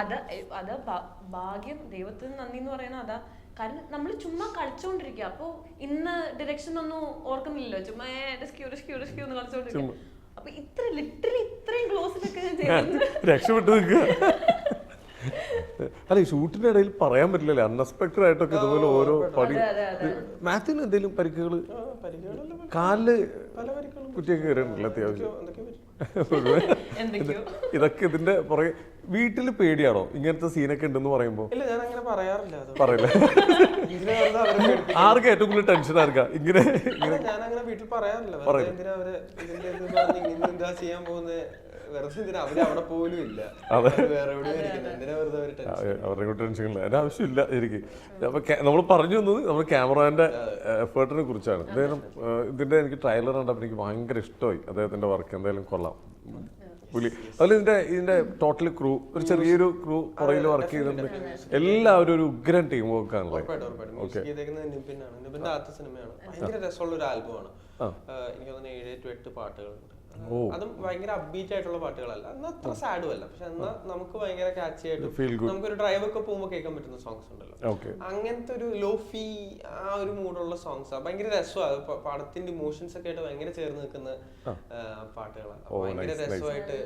അത് അത് അതാ ഭാഗ്യം ദൈവത്തിന് നന്ദി എന്ന് പറയുന്നത് അതാ. കാരണം നമ്മൾ ചുമ്മാ കളിച്ചോണ്ടിരിക്കുക അപ്പൊ ഇന്ന ഡിറക്ഷൻ ഒന്നും ഓർക്കുന്നില്ലല്ലോ. ചുമ്മാ ഡെസ്ക്യൂ ഡെസ്ക്യൂ ഡെസ്ക്യൂ എന്ന് കളിച്ചോണ്ടിരിക്കുക അപ്പൊ ഇത്ര ലിറ്ററലി ഇത്രയും ക്ലോസിലൊക്കെ ഞാൻ രക്ഷപ്പെട്ടു നിൽക്കുക (laughs) അല്ല ഈ ഷൂട്ടിന്റെ ഇടയിൽ പറയാൻ പറ്റില്ലല്ലേ? അൺഎക്സ്പെക്ടഡ് ആയിട്ടൊക്കെ ഇതുപോലെ ഓരോ പടി മാത്യുവിന് എന്തെങ്കിലും പരിക്കുകൾ. കാലിൽ കുറ്റിയൊക്കെ കയറിയിട്ടുണ്ടല്ലോ അത്യാവശ്യം. (laughs) ഇതൊക്കെ ഇതിന്റെ പുറകെ വീട്ടിൽ പേടിയാണോ ഇങ്ങനത്തെ സീനൊക്കെ ഉണ്ടെന്ന് പറയുമ്പോ? ഇല്ല ഞാൻ അങ്ങനെ പറയാറില്ല അത്. പറയില്ല. വെറുതെ അവരെ? ആർക്കാ ഏറ്റവും കൂടുതൽ ടെൻഷൻ ആർക്കാ? ഇങ്ങനെ അല്ല, ഞാൻ അങ്ങനെ വീട്ടിൽ പറയാറില്ല. വെറുതെ എന്തിനാ അവരെ ഇതിന്റെ ഇത് പറഞ്ഞ് ഇന്ന് എന്താ ചെയ്യാൻ പോകുന്നത് വെറുതെ എന്തിനാ? അവർ അവിടെ പോലും ഇല്ല. അവർ വേറെ എവിടെയോ ഇരിക്കുന്നത് എന്തിനാ വെറുതെ അവർ ടെൻഷൻ ആ, അവരുടെ കൂടെ ടെൻഷൻ ഇല്ല. അതിന്റെ ആവശ്യമില്ല എനിക്ക് അപ്പൊ നമ്മൾ പറഞ്ഞു വന്നത് നമ്മുടെ ക്യാമറാന്റെ എഫേർട്ടിനെ കുറിച്ചാണ്. അദ്ദേഹം ആ, ഇതിന്റെ എനിക്ക് ട്രയലർ കണ്ടപ്പോൾ എനിക്ക് ഭയങ്കര ഇഷ്ടമായി അദ്ദേഹത്തിന്റെ വർക്ക്. എന്തായാലും കൊള്ളാം. പുലി. അതുപോലെ ഇതിന്റെ ഇതിന്റെ ടോട്ടൽ ക്രൂ ഒരു ചെറിയൊരു ക്രൂ പുറയിൽ വർക്ക് ചെയ്തിട്ടുണ്ട്. എല്ലാവരും ഒരു ഉഗ്രൻ ടീം വർക്ക് ആണല്ലേ? നിപിനാണ് നിപിന്റെ ആദ്യത്തെ സിനിമയാണ് ഭയങ്കര രസമുള്ള ഒരു ആൽബമാണ് എനിക്ക് തോന്നുന്നു ഏഴ് ടു എട്ട് പാട്ടുകളുണ്ട്. അതും ഭയങ്കര അബ്ബീറ്റ് ആയിട്ടുള്ള പാട്ടുകളല്ല. എന്നാൽ അത്ര സാഡും അല്ല. പക്ഷെ എന്നാൽ നമുക്ക് ഭയങ്കര കാച്ചി ആയിട്ട്. നമുക്കൊരു ഡ്രൈവ് ഒക്കെ പോകുമ്പോൾ കേൾക്കാൻ പറ്റുന്ന സോങ്സ് ഉണ്ടല്ലോ. അങ്ങനത്തെ ഒരു ലോഫി ആ ഒരു മൂഡുള്ള സോങ്സ് ഭയങ്കര രസമാണ് പടത്തിന്റെ ഇമോഷൻസ് ഒക്കെ ആയിട്ട് ഭയങ്കര ചേർന്ന് നിൽക്കുന്ന പാട്ടുകളാണ് ഭയങ്കര രസമായിട്ട്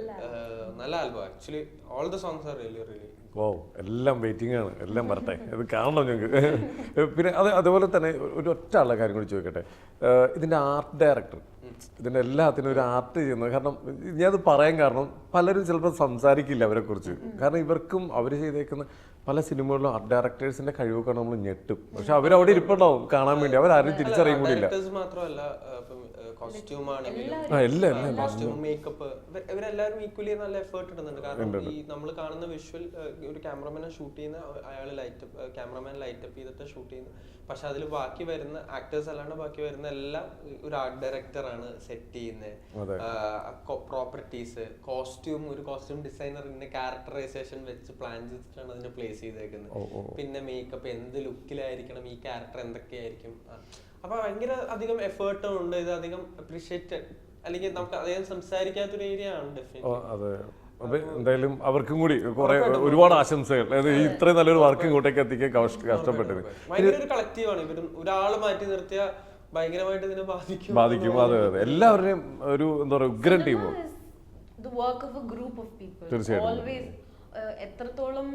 നല്ല album actually all the songs are really really oh എല്ലാം വെയിറ്റിംഗ് ആണ് എല്ലാം വരട്ടെ. ഇത് കാണണം ഞങ്ങൾക്ക് പിന്നെ അത് അതുപോലെ തന്നെ ഒരു ഒറ്റ ആളുടെ കാര്യം കൂടി ചോദിക്കട്ടെ. ഇതിന്റെ ഇതിന്റെ ആർട്ട് ഡയറക്ടർ ഇതിന്റെ എല്ലാത്തിനും ഒരു ആർട്ട് ചെയ്യുന്നത് കാരണം ഞാനത് പറയാൻ കാരണം പലരും ചിലപ്പോൾ സംസാരിക്കില്ല അവരെക്കുറിച്ച്. കാരണം ഇവർക്കും അവർ ചെയ്തേക്കുന്ന പല സിനിമകളിലും ആർട്ട് ഡയറക്ടേഴ്സിന്റെ കഴിവൊക്കെ നമ്മൾ ഞെട്ടും. പക്ഷെ അവരവിടെ ഇരിപ്പുണ്ടാവും കാണാൻ വേണ്ടി. അവരാരും തിരിച്ചറിയും കൂടിയില്ല. മാത്രമല്ല കോസ്റ്റ്യൂം ആണെങ്കിലും ആ എല്ലാം എല്ലാം കോസ്റ്റ്യൂം മേക്കപ്പ് ഇവരെല്ലാവരും ഈക്വലി നല്ല എഫേർട്ട് ഇടുന്നുണ്ട്. കാരണം ഈ നമ്മൾ കാണുന്ന വിഷ്വൽ ഒരു ക്യാമറമാനെ ഷൂട്ട് ചെയ്യുന്ന അയാൾ ലൈറ്റ് ക്യാമറമാൻ ലൈറ്റ് അപ്പ് ചെയ്തിട്ട് ഷൂട്ട് ചെയ്യുന്നു. പക്ഷെ അതിൽ ബാക്കി വരുന്ന ആക്ടേഴ്സ് അല്ലാണ്ട് ബാക്കി വരുന്ന എല്ലാം ഒരു ആർട്ട് ഡയറക്ടർ ആണ് സെറ്റ് ചെയ്യുന്നത് പ്രോപ്പർട്ടീസ് കോസ്റ്റ്യൂം ഒരു കോസ്റ്റ്യൂം ഡിസൈനറിന്റെ ക്യാരക്ടറൈസേഷൻ വെച്ച് പ്ലാൻ ചെയ്തിട്ടാണ് അതിനെ പ്ലേസ് ചെയ്തേക്കുന്നത്. പിന്നെ മേക്കപ്പ് എന്ത് ലുക്കിലായിരിക്കണം ഈ ക്യാരക്ടർ എന്തൊക്കെയായിരിക്കും. അപ്പൊ ഭയങ്കര അധികം എഫേർട്ടും ഉണ്ട് ഇത് അധികം അപ്രീഷിയേറ്റ് അല്ലെങ്കിൽ നമുക്ക് അധികം സംസാരിക്കാത്തൊരു ഏരിയ ആണ് അതെ. അപ്പൊ എന്തായാലും അവർക്കും കൂടി കുറെ ഒരുപാട് ആശംസകൾ. ഇത്രയും നല്ലൊരു വർക്ക് ഇങ്ങോട്ടേക്ക് എത്തിക്കാൻ കഷ്ട- കഷ്ടപ്പെട്ടത്. ഭയങ്കര ഒരു കളക്റ്റീവ് ആണ്. ഇവരും ഒരാൾ മാറ്റി നിർത്തിയ ഭയങ്കരമായിട്ട് ഇതിനെ ബാധിക്കും. ബാധിക്കും. അതെ അതെ. എല്ലാവരുടെയും ഒരു എന്താ പറയുക ഉഗ്രൻ team the work of a group of people തീർച്ചയായിട്ടും. ഓൾവേസ് എത്രത്തോളം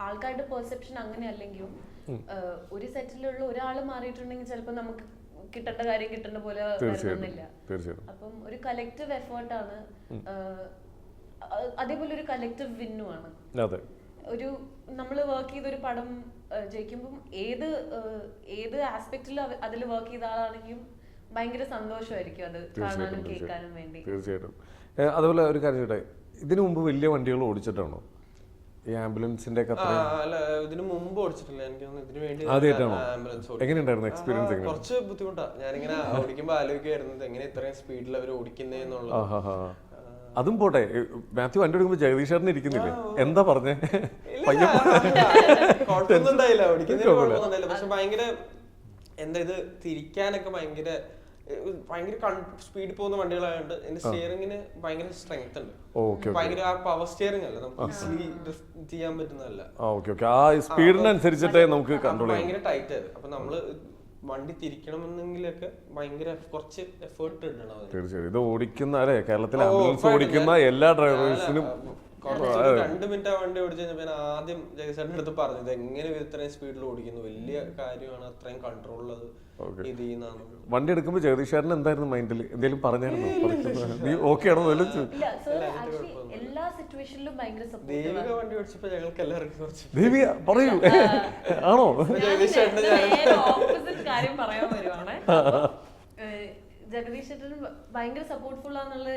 ആൾക്കാരുടെ പെർസെപ്ഷൻ അങ്ങനെ അല്ലെങ്കിലും ഒരു സെറ്റിലുള്ള ഒരാൾ മാറിയിട്ടുണ്ടെങ്കിൽ ചിലപ്പോൾ നമുക്ക് കിട്ടേണ്ട കാര്യം കിട്ടുന്ന പോലെ തീർച്ചയായിട്ടും അപ്പം ഒരു കലക്റ്റീവ് എഫേർട്ടാണ് അതേപോലെ ഒരു കലക്റ്റീവ് വിന്നുമാണ് അതെ. ഒരു നമ്മൾ വർക്ക് ചെയ്ത ഒരു പടം ജയിക്കുമ്പം ഏത് ഏത് ആസ്പെക്റ്റിൽ അതിൽ വർക്ക് ചെയ്ത ആളാണെങ്കിലും ഭയങ്കര സന്തോഷമായിരിക്കും അത് കാണാനും കേൾക്കാനും വേണ്ടി. തീർച്ചയായിട്ടും. അതുപോലെ ഒരു കാര്യം ഇതിനു മുമ്പ് വലിയ വണ്ടികൾ ഓടിച്ചിട്ടാണോ? ഈ ആംബുലൻസിന്റെ അല്ല ഇതിന് മുമ്പ് ഓടിച്ചിട്ടില്ല. എനിക്ക് തോന്നുന്നു വേണ്ടി ആംബുലൻസ് എങ്ങനെയുണ്ടായിരുന്നു എക്സ്പീരിയൻസ് കുറച്ച് ബുദ്ധിമുട്ടാ. ഞാനിങ്ങനെ ഓടിക്കുമ്പോ ആലോചിക്കുമായിരുന്നു എങ്ങനെ ഇത്രയും സ്പീഡിൽ അവർ ഓടിക്കുന്നേന്നുള്ളത് അതും പോട്ടെ. മാത്യു വണ്ടി എടുക്കുമ്പോൾ ജഗദീഷ് ചേട്ടൻ ഇരിക്കുന്നില്ലേ എന്താ പറഞ്ഞേ? കുഴപ്പമൊന്നും പക്ഷെ ഭയങ്കര എന്താ ഇത് തിരിക്കാനൊക്കെ ഭയങ്കര ഭയങ്കര സ്പീഡിൽ പോകുന്ന വണ്ടികളായതുകൊണ്ട് എന്റെ സ്റ്റിയറിംഗിന് ഭയങ്കര സ്ട്രെങ്ത് ഉണ്ട്. ഭയങ്കര ആ പവർ സ്റ്റിയറിംഗ് അല്ല നമുക്ക് ചെയ്യാൻ പറ്റുന്നതല്ല. ആ സ്പീഡിനനുസരിച്ചിട്ടേ നമുക്ക് കൺട്രോൾ ഭയങ്കര ടൈറ്റ് ആയത് അപ്പൊ നമ്മൾ വണ്ടി തിരിക്കണമെന്നെങ്കിലൊക്കെ ഭയങ്കര കുറച്ച് എഫേർട്ട് ഇടണം. തീർച്ചയായും. ഇത് ഓടിക്കുന്ന അല്ലെ കേരളത്തിലെ ആംബുലൻസ് ഓടിക്കുന്ന എല്ലാ ഡ്രൈവേഴ്സിനും രണ്ട് മിനിറ്റ് ആ വണ്ടി ഓടിച്ചു പിന്നെ ആദ്യം ജഗസേട്ടന്റെ അടുത്ത് പറഞ്ഞു ഇത് എങ്ങനെ ഇത്രയും സ്പീഡിൽ ഓടിക്കുന്നു? വലിയ കാര്യമാണ് അത്രയും കൺട്രോൾ ഉള്ളത് ഇത് വണ്ടി എടുക്കുമ്പോൾ ജഗദീഷ് എന്തായിരുന്നു മൈൻഡിൽ എന്തെങ്കിലും പറഞ്ഞായിരുന്നു? നീ ഓക്കെ ആണോ? എല്ലാ സിറ്റുവേഷനിലും ഭയങ്കര സപ്പോർട്ട് ദേവിക വണ്ടി ഓടിച്ചപ്പോ ഞങ്ങൾക്ക് എല്ലാവർക്കും കുറച്ച് ദേവിയ പറയൂ. (laughs) ആണോ? ഓപ്പോസിറ്റ് കാര്യം പറയാൻ വരുവാണ്. (laughs) ജഗദീഷ് ചേട്ടൻ ഭയങ്കര സപ്പോർട്ട്ഫുൾ ആന്നുള്ള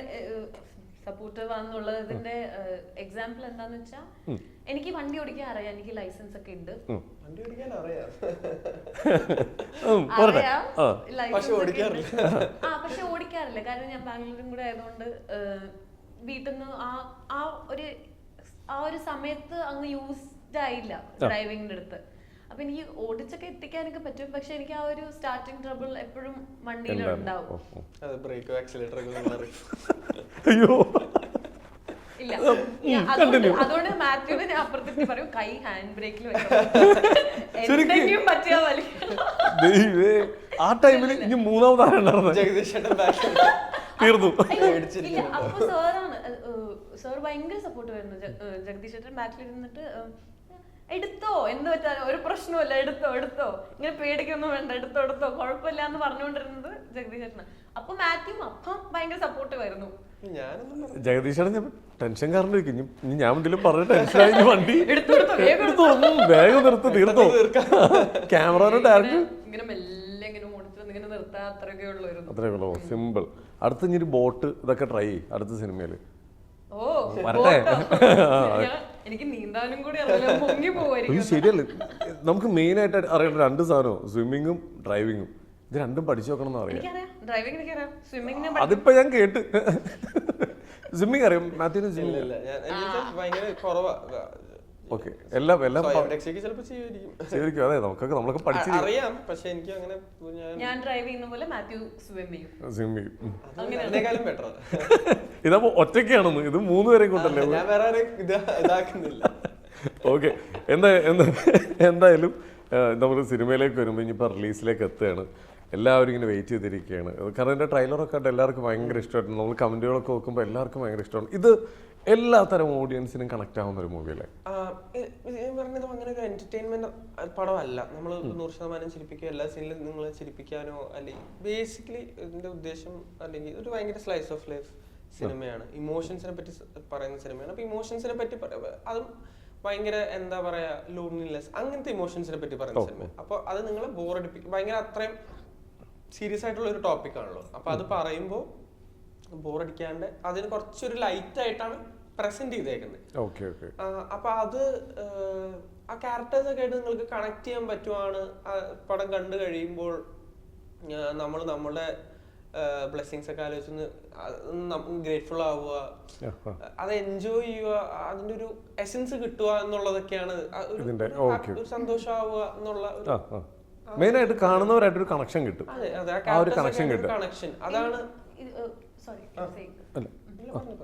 സപ്പോർട്ടീവ് ആണെന്നുള്ളതിന്റെ എക്സാമ്പിൾ എന്താന്ന് വെച്ചാൽ എനിക്ക് വണ്ടി ഓടിക്കാൻ അറിയാം എനിക്ക് ലൈസൻസ് ഒക്കെ ഉണ്ട്. വണ്ടി ഓടിക്കാൻ അറിയാം. ആ. പക്ഷെ ഓടിക്കാറില്ല. ആ പക്ഷെ ഓടിക്കാറില്ല. കാരണം ഞാൻ ബാംഗ്ലൂരും കൂടെ ആയതുകൊണ്ട് വീട്ടിൽ നിന്ന് ആ ആ ഒരു ആ ഒരു സമയത്ത് അങ്ങ് യൂസ്ഡ് ആയില്ല ഡ്രൈവിങ്ങിന്റെ അടുത്ത്. അപ്പൊ എനിക്ക് ഓടിച്ചൊക്കെ എത്തിക്കാനൊക്കെ പറ്റും. പക്ഷെ എനിക്ക് ആ ഒരു സ്റ്റാർട്ടിങ് ട്രബിൾ എപ്പോഴും വണ്ടിയിലുണ്ടാവും അയ്യോ. ഇല്ല. ഞാൻ അതുകൊണ്ട് മാത്യുവിന് അപ്പുറത്തേക്ക് പറയും കൈ ഹാൻഡ് ബ്രേക്കിൽ ആ ടൈമിൽ ഇനി തീർന്നു. അപ്പൊ സാറാണ് സാർ ഭയങ്കര സപ്പോർട്ട് വരുന്നു ജഗദീഷ് ചേട്ടൻ ബാക്കിൽ ഇരുന്നിട്ട് എടുത്തോ? എന്ന് വെച്ചാൽ ഒരു പ്രശ്നമില്ല എടുത്തോ? എടുത്തോ? ഇങ്ങനെ പേടിക്കൊന്നും വേണ്ട. എടുത്തോ? എടുത്തോ? കുഴപ്പമില്ല എന്ന് പറഞ്ഞുകൊണ്ടിരുന്നത് ജഗദീഷ് ചേട്ടനാണ് അപ്പൊ മാത്യു അപ്പം ഭയങ്കര സപ്പോർട്ട് ആയിരുന്നു. ജഗദീഷാണ് ഞാൻ ടെൻഷൻ കാരണം ഇരിക്കും. ഇനി ഞാൻ എന്തെങ്കിലും പറഞ്ഞ ടെൻഷനായി വണ്ടി എടുത്തു എടുത്തു വേഗം നിർത്ത് തീർത്തോ. Camera direct. ഇങ്ങനെ മെല്ലെ ഇങ്ങനെ ഓടിച്ചു ഇങ്ങനെ നിർത്താൻ അത്രയൊക്കെ ഉള്ളായിരുന്നു. അത്രേ ഉള്ളൂ. സിമ്പിൾ അടുത്ത ഇനി ബോട്ട് ഇതൊക്കെ ട്രൈ ചെയ്യും. അടുത്ത സിനിമയിൽ ഓ വരട്ടെ. എനിക്ക് നീന്താനും കൂടി അറിയില്ല. പൊങ്ങി പോവായിരിക്കും. ഇത് ശരിയല്ല? നമുക്ക് മെയിൻ ആയിട്ട് അറിയേണ്ട രണ്ട് സാധനവും സ്വിമ്മിങ്ങും ഡ്രൈവിങ്ങും ഇത് രണ്ടും പഠിച്ചു നോക്കണം എന്ന് അറിയാം. എനിക്കറിയാം. ഡ്രൈവിംഗ് എനിക്കറിയാം. സ്വിമ്മിങ്ങിനെ അതിപ്പോ ഞാൻ കേട്ട്. സ്വിമ്മിങ് അറിയാം. മാത്യുവിന് സ്വിമ്മിങ് ഇല്ല ഞാൻ എനിക്ക് ഭയങ്കര കുറവാ. ഓക്കെ. എല്ലാം എല്ലാം സ്വയം രക്ഷയ്ക്ക് ചിലപ്പോ ചെയ്യുമായിരിക്കും. ശരിക്കും അതെ നമുക്കൊക്കെ നമ്മളൊക്കെ പഠിച്ചു അറിയാം പക്ഷെ എനിക്ക് അങ്ങനെ ഞാൻ ഞാൻ ഡ്രൈവ് ചെയ്യുന്ന പോലെ മാത്യു സ്വിം ചെയ്യും. സ്വിം ചെയ്യും. ഉം. അതിനേക്കാളും ബെറ്റർ (laughs) ഇതപ്പോ ഒറ്റയ്ക്കാണെന്ന്. ഇത് മൂന്ന് പേരെ കൊണ്ടല്ലേ ഞാൻ വേറെ ഇതാക്കുന്നില്ല. (laughs) ഓക്കെ. എന്താ എന്താ എന്തായാലും നമ്മൾ സിനിമയിലേക്ക് വരുമ്പോൾ ഇനിയിപ്പോൾ റിലീസിലേക്ക് എത്തുകയാണ്. എല്ലാവരും ഇങ്ങനെ വെയിറ്റ് ചെയ്തിരിക്കുകയാണ്. കാരണം എന്റെ ട്രെയിലറൊക്കെ കണ്ട് എല്ലാവർക്കും ഭയങ്കര ഇഷ്ടമായിട്ടുണ്ട്. നമ്മൾ കമന്റുകളൊക്കെ നോക്കുമ്പോൾ എല്ലാവർക്കും ഭയങ്കര ഇഷ്ടമാണ്. ഇത് എല്ലാ തരം ഓഡിയൻസിനും കണക്ട് ആവുന്ന ഒരു മൂവിയല്ലേ പറഞ്ഞത് അങ്ങനെ ഒരു എന്റർടൈൻമെന്റ് പടമല്ല നമ്മൾ നൂറ് ശതമാനം ചിരിപ്പിക്കുക എല്ലാ സീനിലും നിങ്ങളെ ചിരിപ്പിക്കാനോ അല്ലെങ്കിൽ ബേസിക്കലി ഇതിന്റെ ഉദ്ദേശം അല്ലെങ്കിൽ ഒരു ഭയങ്കര സ്ലൈസ് ഓഫ് ലൈഫ് സിനിമയാണ് ഇമോഷൻസിനെ പറ്റി പറയുന്ന സിനിമയാണ് അപ്പൊ ഇമോഷൻസിനെ പറ്റി പറ- അതും ഭയങ്കര എന്താ പറയാ ലോൺലിനെസ് അങ്ങനത്തെ ഇമോഷൻസിനെ പറ്റി പറയുന്ന സിനിമ അപ്പൊ അത് നിങ്ങളെ ബോറടിപ്പിക്കും ഭയങ്കര അത്രയും സീരിയസ് ആയിട്ടുള്ള ഒരു ടോപ്പിക് ആണല്ലോ. അപ്പൊ അത് പറയുമ്പോൾ ബോറടിക്കാണ്ട് അതിന് കുറച്ചൊരു ലൈറ്റ് ആയിട്ടാണ് പ്രസന്റ് ചെയ്തേക്കുന്നത്. ഓക്കെ ഓക്കെ ആ, അപ്പൊ അത് ആ ക്യാരക്ടേഴ്സ് ഒക്കെ ആയിട്ട് നിങ്ങൾക്ക് കണക്ട് ചെയ്യാൻ പറ്റുവാണ്. ആ പടം കണ്ടു കഴിയുമ്പോൾ നമ്മൾ നമ്മുടെ ബ്ലെസ്സിങ്സ് ഒക്കെ ആലോചിച്ച് ഗ്രേറ്റ്ഫുൾ ആവുക. അത് എൻജോയ് ചെയ്യുക. അതിന്റെ ഒരു എസൻസ് കിട്ടുക എന്നുള്ളതൊക്കെയാണ്. ഒരു- ഒരു. ഒരു സന്തോഷമാവുക എന്നുള്ള ഒരു ആ ആ മെയിനായിട്ട് കണക്ഷൻ കിട്ടും. അതെ അതെ. ആ ഒരു കണക്ഷൻ കിട്ടും. കണക്ഷൻ അതാണ് സോറി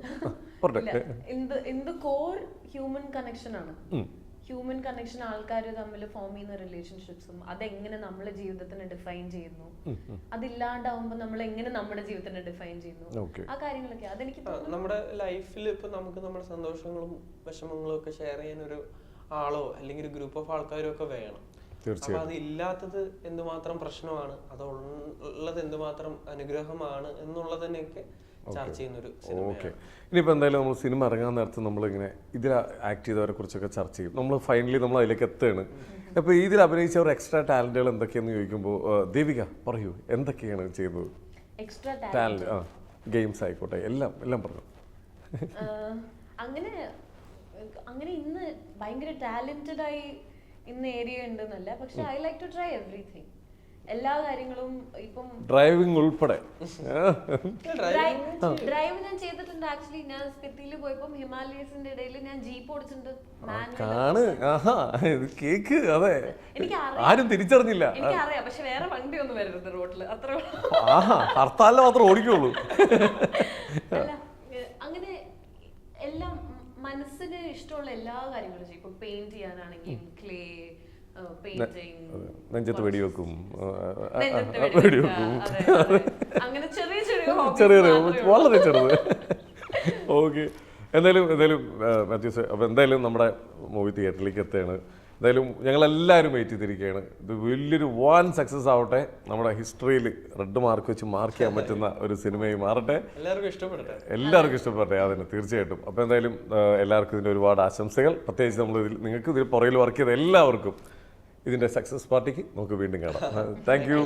പറഞ്ഞെ. കോർ ഹ്യൂമൻ കണക്ഷൻ ആണ്? ഹ്യൂമൻ കണക്ഷൻ ആൾക്കാർ തമ്മിൽ ഫോം ചെയ്യുന്ന റിലേഷൻഷിപ്സും അതെങ്ങനെ നമ്മളെ ജീവിതത്തിനെ ഡിഫൈൻ ചെയ്യുന്നു? അതില്ലാണ്ടാവുമ്പോ നമ്മൾ എങ്ങനെ നമ്മുടെ ജീവിതത്തിനെ ഡിഫൈൻ ചെയ്യുന്നു? ആ കാര്യങ്ങളൊക്കെ അതെനിക്ക് നമ്മുടെ ലൈഫിൽ ഇപ്പൊ നമുക്ക് നമ്മുടെ സന്തോഷങ്ങളും വിഷമങ്ങളും ഒക്കെ ഷെയർ ചെയ്യാൻ ഒരു ആളോ അല്ലെങ്കിൽ ഒരു ഗ്രൂപ്പ് ഓഫ് ആൾക്കാരോ ഒക്കെ വേണം. തീർച്ചയായും അത് ഇല്ലാത്തത് എന്തുമാത്രം പ്രശ്നമാണ്? അത് ഉള്ളത് എന്തുമാത്രം അനുഗ്രഹമാണ് എന്നുള്ളതിനെയൊക്കെ ചർച്ച ചെയ്യുന്ന ഒരു ഓക്കെ. ഇനിയിപ്പോൾ എന്തായാലും നമ്മൾ സിനിമ ഇറങ്ങാൻ നേരത്ത് നമ്മളിങ്ങനെ ഇതിൽ ആക്ട് ചെയ്തവരെ കുറിച്ചൊക്കെ ചർച്ച ചെയ്യും. നമ്മൾ ഫൈനലി നമ്മൾ അതിലേക്ക് എത്തുകയാണ്. അപ്പോൾ ഇതിൽ അഭിനയിച്ചവർ എക്സ്ട്രാ ടാലന്റുകൾ എന്തൊക്കെയെന്ന് ചോദിക്കുമ്പോൾ ദേവിക പറയൂ എന്തൊക്കെയാണ് ചെയ്യുന്നത് എക്സ്ട്രാ ടാലന്റ് ആ ഗെയിംസ് ആയിക്കോട്ടെ എല്ലാം എല്ലാം പറഞ്ഞു. അങ്ങനെ അങ്ങനെ ഇന്ന് ഭയങ്കര ടാലന്റഡ് ആയി ഇന്ന് ഏരിയ ഉണ്ടെന്നല്ല. പക്ഷെ I like to try everything എല്ലാ കാര്യങ്ങളും ഇപ്പം ഡ്രൈവിംഗ് ഉൾപ്പെടെ. (laughs) ഡ്രൈവ് ഞാൻ ചെയ്തിട്ടുണ്ട്. ആക്ച്വലി ഞാൻ സ്പിത്തിയിൽ പോയപ്പോൾ ഹിമാലയസിന്റെ ഇടയിൽ ഞാൻ ജീപ്പ് ഓടിച്ചിട്ടുണ്ട്. കേക്ക് അതെ. എനിക്ക് ആരും തിരിച്ചറിഞ്ഞില്ല. എനിക്കറിയാം. പക്ഷെ വേറെ വണ്ടി ഒന്നും വരരുത് റോഡിൽ അത്ര ഹർത്താലിന് മാത്രം ഓടിക്കുള്ളൂ (laughs) അങ്ങനെ എല്ലാം മനസ്സിന് ഇഷ്ടമുള്ള എല്ലാ കാര്യങ്ങളും ചെയ്യും. ഇപ്പൊ പെയിന്റ് ചെയ്യാനാണെങ്കിൽ ക്ലേ പെയിന്റിങ് നെഞ്ചത്ത് വെടിവെക്കും. വെടിവെക്കും. അങ്ങനെ ചെറിയ ചെറിയ. (laughs) വളരെ ചെറുത്. (laughs) ഓക്കെ. എന്തായാലും എന്തായാലും മാത്യൂസ് അപ്പോൾ എന്തായാലും നമ്മുടെ മൂവി തിയേറ്ററിലേക്ക് എത്തുകയാണ്. എന്തായാലും ഞങ്ങളെല്ലാവരും വെയിറ്റ് ചെയ്തിരിക്കുകയാണ്. ഇത് വലിയൊരു വൺ സക്സസ് ആവട്ടെ. നമ്മുടെ ഹിസ്റ്ററിയിൽ റെഡ് മാർക്ക് വെച്ച് മാർക്ക് ചെയ്യാൻ പറ്റുന്ന ഒരു സിനിമയും മാറട്ടെ. എല്ലാവർക്കും ഇഷ്ടപ്പെടട്ടെ. എല്ലാവർക്കും ഇഷ്ടപ്പെടട്ടെ അതിന് തീർച്ചയായിട്ടും. അപ്പോൾ എന്തായാലും എല്ലാവർക്കും ഇതിന്റെ ഒരുപാട് ആശംസകൾ. പ്രത്യേകിച്ച് നമ്മൾ ഇതിൽ നിങ്ങൾക്ക് ഇതിൽ പുറകിൽ വർക്ക് ചെയ്ത എല്ലാവർക്കും ഇതിന്റെ സക്സസ് പാർട്ടിക്ക് നമുക്ക് വീണ്ടും കാണാം. Thank you.